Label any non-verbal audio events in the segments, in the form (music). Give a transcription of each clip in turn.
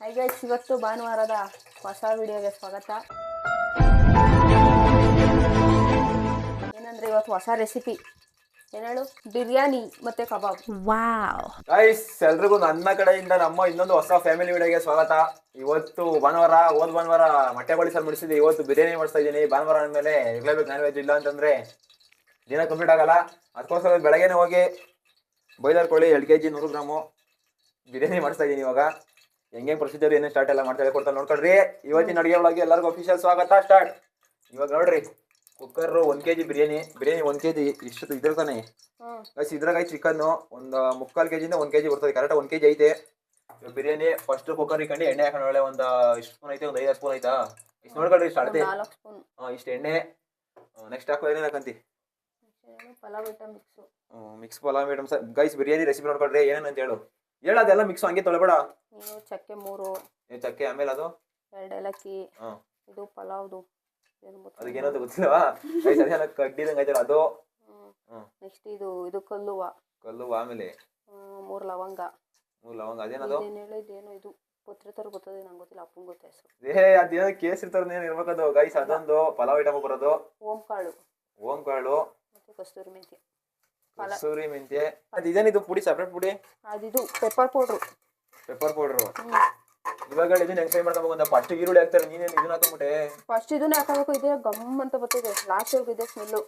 Hi guys ಇವತ್ತು ಭಾನುವಾರದ ಹೊಸ ವಿಡಿಯೋಗೆ ಸ್ವಾಗತ. ಏನಂದ್ರೆ ಇವತ್ತು ಹೊಸ ರೆಸಿಪಿ ಏನೇಳು ಬಿರಿಯಾನಿ ಮತ್ತೆ ಕಬಾಬ್. ಗೈಸ್ ಎಲ್ರಿಗೂ ನನ್ನ ಕಡೆಯಿಂದ ನಮ್ಮ ಇನ್ನೊಂದು ಹೊಸ ಫ್ಯಾಮಿಲಿ ವಿಡಿಯೋಗೆ ಸ್ವಾಗತ. ಇವತ್ತು ಭಾನುವಾರ ಹೋದ್ ಭಾನುವಾರ ಮೊಟ್ಟೆ ಕೋಳಿ ಸರ್ ಮಾಡಿಸಿದ್ದೆ ಇವತ್ತು ಬಿರಿಯಾನಿ ಮಾಡಿಸ್ತಾ ಇದ್ದೀನಿ. ಭಾನುವಾರ ಅಂದಮೇಲೆ ಇರ್ಲೇಬೇಕು ನಾನ್ ವೆಜ್ ಇಲ್ಲ ಅಂತಂದ್ರೆ ದಿನ ಕಂಪ್ಲೀಟ್ ಆಗಲ್ಲ. ಅದಕ್ಕೋಸ್ಕರ ಬೆಳಗ್ಗೆನೆ ಹೋಗಿ ಬಾಯ್ಲರ್ ಕೋಳಿ ಎರಡು ಕೆ ಜಿ ನೂರು ಗ್ರಾಮು ಬಿರಿಯಾನಿ ಮಾಡಿಸ್ತಾ ಇದ್ದೀನಿ ಇವಾಗ. ಹೆಂಗೆ ಪ್ರೊಸೀಜರ್ ಏನೇ ಸ್ಟಾರ್ಟ್ ಎಲ್ಲ ಮಾಡ್ತಾ ಕೊಡ್ತಾರೆ ನೋಡ್ಕೊಳ್ರಿ. ಇವತ್ತಿನ ಅಡುಗೆ ಒಳಗೆ ಎಲ್ಲರಿಗೂ ಅಫಿಷಿಯಲ್ ಸ್ವಾಗತ ಸ್ಟಾರ್ಟ್ ಇವಾಗ ನೋಡ್ರಿ ಕುಕ್ಕರ್ ಒಂದ್ ಕೆಜಿ ಬಿರಿಯಾನಿ ಬಿರಿಯಾನಿ ಒಂದ್ ಕೆಜಿ ಇಷ್ಟು ಇದ್ರ ತಾನೆ? ಗೈಸ್ ಇದ್ರಾಗ ಚಿಕನ್ ಒಂದು ಮುಕ್ಕಾಲ್ ಕೆಜಿಯಿಂದ ಒಂದ್ ಕೆಜಿ ಬರ್ತದೆ ಕರೆಕ್ಟ್ ಒಂದ್ ಕೆಜಿ ಐತೆ. ಬಿರಿಯಾನಿ ಫಸ್ಟ್ ಕುಕ್ಕರ್ ಇಕ್ಕಂಡು ಎಣ್ಣೆ ಹಾಕೊಂಡು ಒಳ್ಳೆ ಒಂದು ಇಷ್ಟು ಸ್ಪೂನ್ ಐತೆ ಒಂದು ಐದು ಸ್ಪೂನ್ ಐತಾ? ಇಷ್ಟು ನೋಡ್ಕೊಳ್ರಿ ಇಷ್ಟು ಅಳತೆ ಇಷ್ಟು ಎಣ್ಣೆ. ನೆಕ್ಸ್ಟ್ ಹಾಕೋ ಏನೇನು ಹಾಕಂತಿ? Pulao item mix pulao sir guys biryani recipe ನೋಡ್ಕೊಳ್ರಿ ಏನೇನಂತ ಹೇಳು. ಹೇಳೋದೆಲ್ಲ ಮಿಕ್ಸ್ ಹಂಗೆ ತೊಳೆಬೇಡ ಚಕ್ಕೆ ಮೂರು. ಏ ಚಕ್ಕೆ ಆಮೇಲೆ ಅದು? ಎರಡು ಏಲಕ್ಕಿ. ಹಾಂ. ಇದು ಪಲಾವ್ದು. ಏನು ಅದಕ್ಕೆ ಏನಂತ ಗೊತ್ತಿಲ್ಲವಾ? ಗೈಸ್ ಕಡ್ಡಿದಂಗೆ ಐತಲ್ಲ ಅದು? ಹ್ಮ್. ನೆಕ್ಸ್ಟ್ ಇದು ಇದು ಕಲ್ಲುವ. ಕಲ್ಲು ಆಮೇಲೆ? ಮೂರು ಲವಂಗ. ಮೂರು ಲವಂಗ ಅದೇನದು? ಇದೇನು ಹೇಳು ಇದೇನು ಇದು? ಪತ್ರತರ ಗೊತ್ತದೆ ನಂಗೆ ಗೊತ್ತಿಲ್ಲ ಅಪ್ಪಂಗೆ ಗೊತ್ತೆ ಹೆಸರು. ಏ ಅದೇನೋ ಕೇಸ್ ಇರ್ತಾರ ಏನು ಇರ್ಬೇಕದು. ಗೈಸ್ ಅದೊಂದು ಪಲಾವ್ ಐಟಮ್ ಬರೋದು. ಓಂ ಕಾಳು ಓಂ ಕಾಳು ಮತ್ತು ಕಸ್ತೂರಿ ಮೆಂತ್ಯ ಕಸೂರಿ ಮೆಂತ್ಯ. ಅದು ಇದೇನಿದು ಪುಡಿ ಸಪ್ರೇಟ್ ಪುಡಿ? ಅದಿದು ಪೆಪ್ಪರ್ ಪೌಡ್ರು ಪೆಪ್ಪರ್ ಪೌಡ್ರು ಇವಾಗ ಇದನ್ನ ಹೆಂಗ್ ಫ್ರೈ ಮಾಡ್ಕೋಬೇಕು ಫಸ್ಟ್ ಈರುಳ್ಳಿ ಹಾಕ್ತಾರೆ ನೀನೇನು ಇದನ್ನ ಹಾಕೊಂಬಿಟ್ಟೆ ಫಸ್ಟ್ ಇದನ್ನ ಹಾಕಬೇಕು ಇದೆ ಗಮ್ ಅಂತ ಬರ್ತಿದೆ. ಲಾಸ್ಟ್ವರೆಗೂ ಇದೆ ಸ್ಮೆಲ್ಲು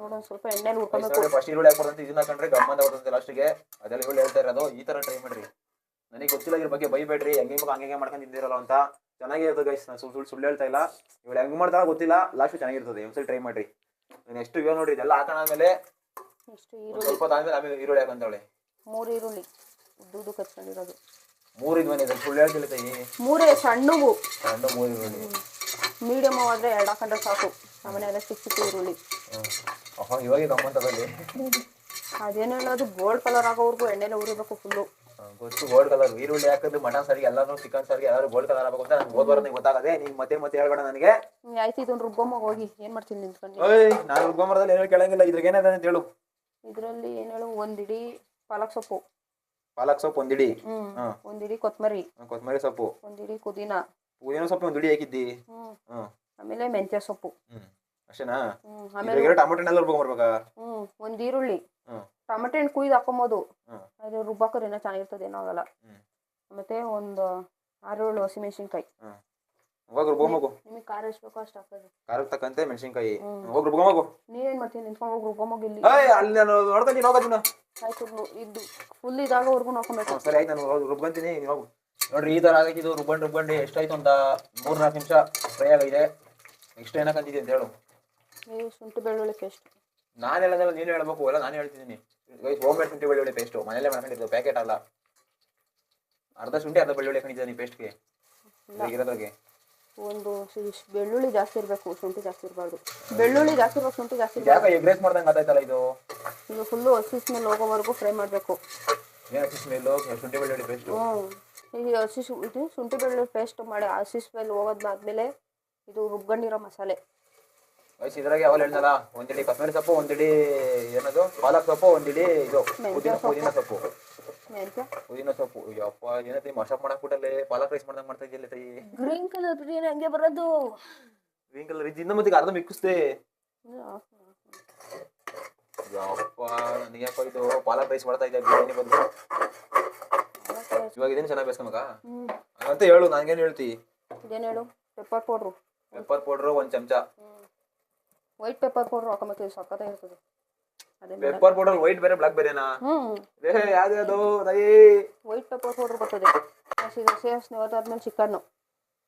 ನೋಡೋಣ ಸ್ವಲ್ಪ ಎಣ್ಣೆ ಉಟ್ಕೊಬೇಕು. ಫಸ್ಟ್ ಈರುಳ್ಳಿ ಹಾಕ್ಬಾರ್ದಂತ ಇದನ್ನ ಹಾಕೊಂಡ್ರೆ ಗಮ್ ಅಂತ ಬರ್ತದೆ ಲಾಸ್ಟಿಗೆ ಅದೆಲ್ಲ ಈರುಳ್ಳಿ ಹೇಳ್ತಾ ಇರೋದು ಈ ತರ ಟ್ರೈ ಮಾಡ್ರಿ. ನನಗೆ ಗೊತ್ತಿಲ್ಲ ಇದ್ರ ಬಗ್ಗೆ ಬೈಬೇಡ್ರಿ ಹೆಂಗೆ ಹಂಗೆ ಮಾಡ್ಕೊಂಡು ತಿಂದಿರಲ್ಲ ಅಂತ. ಚೆನ್ನಾಗಿರ್ತದೆ ಗೈಸ್ ನಾನು ಸುಳ್ಳು ಸುಳ್ಳು ಹೇಳ್ತಾ ಇಲ್ಲ. ಇವಳು ಹೆಂಗ್ ಮಾಡ್ತಾರ ಗೊತ್ತಿಲ್ಲ. ಲಾಸ್ಟ್ ಚೆನ್ನಾಗಿರ್ತದೆ ಒಂದ್ಸಲ ಟ್ರೈ ಮಾಡ್ರಿ. ನೆಕ್ಸ್ಟ್ ಇವಾಗ ನೋಡ್ರಿ ಇದೆಲ್ಲ ಹಾಕೋಣ ಇಷ್ಟು ಒಂದ್ ಈರುಳ್ಳಿ? ಸ್ವಲ್ಪ ಆದ್ಮೇಲೆ ಆಮೇಲೆ ಈರುಳ್ಳಿ ಹಾಕಂತಾಳೆ ಮೂರು ಈರುಳ್ಳಿ. ಉದ್ದುದ್ದು ಕಚ್ಕೊಂಡಿರೋದು. ಮೂರು ಇದು ಇದೆ ಸುಳ್ಳು ಹೇಳ್ತಿಲ್ಲ ತಾಯಿ. ಮೂರೇ ಸಣ್ಣವು ಸಣ್ಣ ಮೂರು ಈರುಳ್ಳಿ. ಮೀಡಿಯಮ್ ಆದರೆ ಎರಡು ಹಾಕೊಂಡ್ರೆ ಸಾಕು. ನಮ್ಮನೆಯಲ್ಲ ಚಿಕ್ಕ ಚಿಕ್ಕ ಈರುಳ್ಳಿ. ಅಪ್ಪ ಇವಾಗ ಗಮ್ಮಂತದಲ್ಲಿ ಅದೇನೋ ಅದು ಗೋಲ್ಡ್ ಕಲರ್ ಆಗೋವರೆಗೂ ಎಣ್ಣೆಲೆ ಉರಿಬೇಕು ಫುಲ್ಲು ಗೊತ್ತು ಗೋಲ್ಡ್ ಕಲರ್ ಈರುಳ್ಳಿ ಹಾಕದ್ ಮಟನ್ ಸಾರಿಗೆ ಎಲ್ಲಾನು ಚಿಕನ್ ಸರಿಗೆ ಎಲ್ಲರೂ ಗೋಲ್ಡ್ ಕಲರ್ ಆಗಬೇಕು ಅಂತ ನಂಗೆ ಓದ್ ನಿಂಗೆ ಗೊತ್ತಾಗದೆ. ನೀನು ಮತ್ತೆ ಮತ್ತೆ ಹೇಳ್ಬೇಡ ನನಗೆ. ಆಯ್ತು ಇದೊಂದು ರುಬ್ಬಮ್ಮ ಹೋಗಿ ಏನು ಮಾಡ್ತೀನಿ ನಿಂತ್ಕೊಂಡು? ನಾನು ರುಬ್ಬಮರದಲ್ಲಿ ಏನೋ ಕೇಳಂಗಿಲ್ಲ. ಇದ್ರಾಗ ಏನಿದೆ ಅಂತ ಹೇಳು. ಇದರಲ್ಲಿ ಏನ್ ಹೇಳು ಒಂದಿಡಿ ಪಾಲಕ್ ಸೊಪ್ಪು. ಪಾಲಕ್ ಸೊಪ್ಪು ಒಂದಿಡಿ? ಹ್ಞೂ. ಒಂದಿಡಿ ಕೊತ್ತಂಬರಿ ಕೊತ್ತಂಬರಿ ಸೊಪ್ಪು. ಒಂದಿಡಿ ಪುದೀನ. ಪುದೀನ ಸೊಪ್ಪು ಒಂದಿಡಿ ಹಾಕಿದ್ದಿ ಹ್ಞೂ ಹ್ಮ್ ಆಮೇಲೆ ಮೆಂತ್ಯ ಸೊಪ್ಪು. ಹ್ಮ್ ಅಷ್ಟೇನಾ? ಹ್ಞೂ ಆಮೇಲೆ ರುಬ್ಕೊಂಬರ್ಬೇಕಾ ಹ್ಞೂ ಒಂದು ಈರುಳ್ಳಿ. ಹ್ಮ್ ಟೊಮೆಟೊ ಹಣ್ಣು ಕುಯ್ದು ಹಾಕೊಂಬೋದು. ಹ್ಮ್ ಅದು ರುಬ್ಬಾಕೋರು ಏನೋ ಚೆನ್ನಾಗಿರ್ತದೆ ಏನೋ ಆಗಲ್ಲ. ಮತ್ತೆ ಒಂದು ಆರು ಹಸಿಮೆಣಸಿನ್ಕಾಯಿ ಹ್ಮ್ ಹೋಗಿ. ರುಬ್ಕೊಂಬೋಗು ನಿಮಗೆ ಖಾರ ಎಷ್ಟು ಬೇಕೋ ಅಷ್ಟು ಹಾಕೋದು ಖಾರಕ್ಕೆ ತಕ್ಕಂತೆ ಮೆಣಸಿನ್ಕಾಯಿ. ಹೋಗಿ ರುಬ್ಕೊಂಬೋಗು ನೀವೇನು ಮಾಡ್ತೀನಿ ನಿಂತ್ಕೊಂಡು ಹೋಗಿ ರುಬ್ಬಮ್ಮೋಗಿ ಇಲ್ಲಿ. ಏಯ್ ಅಲ್ಲಿ ನಾನು ನೋಡ್ಕೊಂತೀನಿ ಹೋಗೋದಿನ ಆಯ್ತು ರು- ಇದು ಫುಲ್ ಇದಾಗೋವರೆಗೂ ನೋಡ್ಕೊಬೇಕು ಸರಿ ಆಯ್ತು ನಾನು ಹೋಗಿ ರುಬ್ಕೊಂತೀನಿ ನೀವು ಹೋಗು. ನೋಡ್ರಿ ಈ ತರ ಆಗಿದ್ದು ರುಬ್ಬಂಡು ರುಬ್ಬಂಡಿ ಎಷ್ಟಾಯ್ತು ಅಂತ ಮೂರ್ ನಾಲ್ಕು ನಿಮಿಷ ಫ್ರೈ ಆಗಿದೆ. ನೆಕ್ಸ್ಟ್ ಏನಕ್ಕಂತಿದ್ದೆ ಅಂತ ಹೇಳು. ನೀವು ಶುಂಠಿ ಬೆಳ್ಳುಳ್ಳಿ ಪೇಸ್ಟ್ ನಾನು ಹೇಳೋದಲ್ಲ ನೀನು ಹೇಳ್ಬೇಕು ಎಲ್ಲ ನಾನು ಹೇಳ್ತಿದ್ದೀನಿ. ಹೋಮ್ ಮೇಡ್ ಶುಂಠಿ ಬೆಳ್ಳುಳ್ಳಿ ಪೇಸ್ಟು ಮನೇಲೆ ಮಾಡ್ಕೊಂಡಿದ್ದು ಪ್ಯಾಕೆಟ್ ಅಲ್ಲ. ಅರ್ಧ ಶುಂಠಿ ಅರ್ಧ ಬೆಳ್ಳುಳ್ಳಿ ಹಾಕೊಂಡಿದ್ದೀನಿ ಪೇಸ್ಟ್ಗೆ ಇರೋದ್ರಾಗೆ ಒಂದು ಬೆಳ್ಳುಳ್ಳಿ ಜಾಸ್ತಿ ಇರಬೇಕು ಶುಂಠಿ ಜಾಸ್ತಿ ಇರಬಾರ್ದು. ಬೆಳ್ಳುಳ್ಳಿ ಜಾಸ್ತಿ ಇರ್ಬೇಕು ಶುಂಠಿ ಜಾಸ್ತಿ ಯಾಕೆ ಎಗ್ ರೈಸ್ ಮಾಡ್ದಂಗೆ ಆತಾಯ್ತಲ್ಲ ಇದು? ಇದು ಫುಲ್ಲು ಹಸಿ ಸ್ಮೆಲ್ ಹೋಗೋವರೆಗೂ ಫ್ರೈ ಮಾಡಬೇಕು. ಏನು ಸ್ಮೆಲ್ಲು ಶುಂಠಿ ಬೆಳ್ಳುಳ್ಳಿ ಪೇಸ್ಟ್ ಹ್ಞೂ. ಈಗ ಹಸಿ ಶು- ಇದು ಶುಂಠಿ ಬೆಳ್ಳುಳ್ಳಿ ಪೇಸ್ಟ್ ಮಾಡಿ ಹಸಿ ಸ್ಮೆಲ್ ಹೋಗೋದಾದ್ಮೇಲೆ ಇದು ರುಬ್ಕೊಂಡಿರೋ ಮಸಾಲೆ. ವಯಸ್ಸು ಇದ್ರಾಗೆ ಅವಲ್ ಹೇಳ್ದಲ್ಲ ಒಂದಿಡಿ ಕೊತ್ತಂಬರಿ ಸೊಪ್ಪು ಒಂದಿಡಿ ಏನದು ಪಾಲಕ್ ಸೊಪ್ಪು ಒಂದಿಡಿ ಇದು ಪುದೀನ ಪುದೀನ ಸೊಪ್ಪು. ಮೆಂತ್ಯ. ಪುದೀನ ಸೊಪ್ಪು. ಯಪ್ಪ ಏನೈತಿ ಮಾಡಕ್ ಬಿಟ್ಟಲ್ಲೇ? ಪಾಲಕ್ ರೈಸ್ ಮಾಡ್ದಂಗ್ ಮಾಡ್ತಾ ಇದೆಯಲ್ಲ ತೈ ಗ್ರೀನ್ ಕಲರ್ ಬಿರಿಯಾನಿ ಹಂಗೆ ಬರೋದು. ಗ್ರೀನ್ ಕಲರ್ ಇದು ಇನ್ನೊಂದು ಮತ್ತೆ ಅರ್ಧ ಮಿಕ್ಕಿಸ್ದೆ. ಯಪ್ಪ ನನಗಪ್ಪ ಇದು ಪಾಲಕ್ ರೈಸ್ ಮಾಡ್ತಾ ಇದ್ದೆ ಬಿರಿಯಾನಿ ಬಂದು. ಇವಾಗ ಇದೇನು ಚೆನ್ನಾಗಿ ಹ್ಞೂ ಅಂತ ಹೇಳು ನನಗೇನು ಹೇಳ್ತಿ? ಇದೇನು ಹೇಳು? ಪೆಪ್ಪರ್ ಪೌಡ್ರು ಪೆಪ್ಪರ್ ಪೌಡ್ರು ಒಂದು ಚಮಚ. ವೈಟ್ ಪೆಪ್ಪರ್ ಪೌಡ್ರು ಹಾಕೊಂಬೇಕು ಸಕ್ಕತ್ತಾಗಿರ್ತದೆ ಪೆಪ್ಪರ್ ಪೌಡರ್ ವೈಟ್ ಬೇರೆ ಬ್ಲಾಕ್ ಬೇರೆನಾ ಏ ಯಾವ್ದು ರೈ ವೈಟ್ ಪೇಪರ್ ಪೌಡರ್ ಬರ್ತದೆ. ಹಸಿ ಸೇರಿಸಿ ಹೋದಾದ್ಮೇಲೆ ಚಿಕನ್ನು.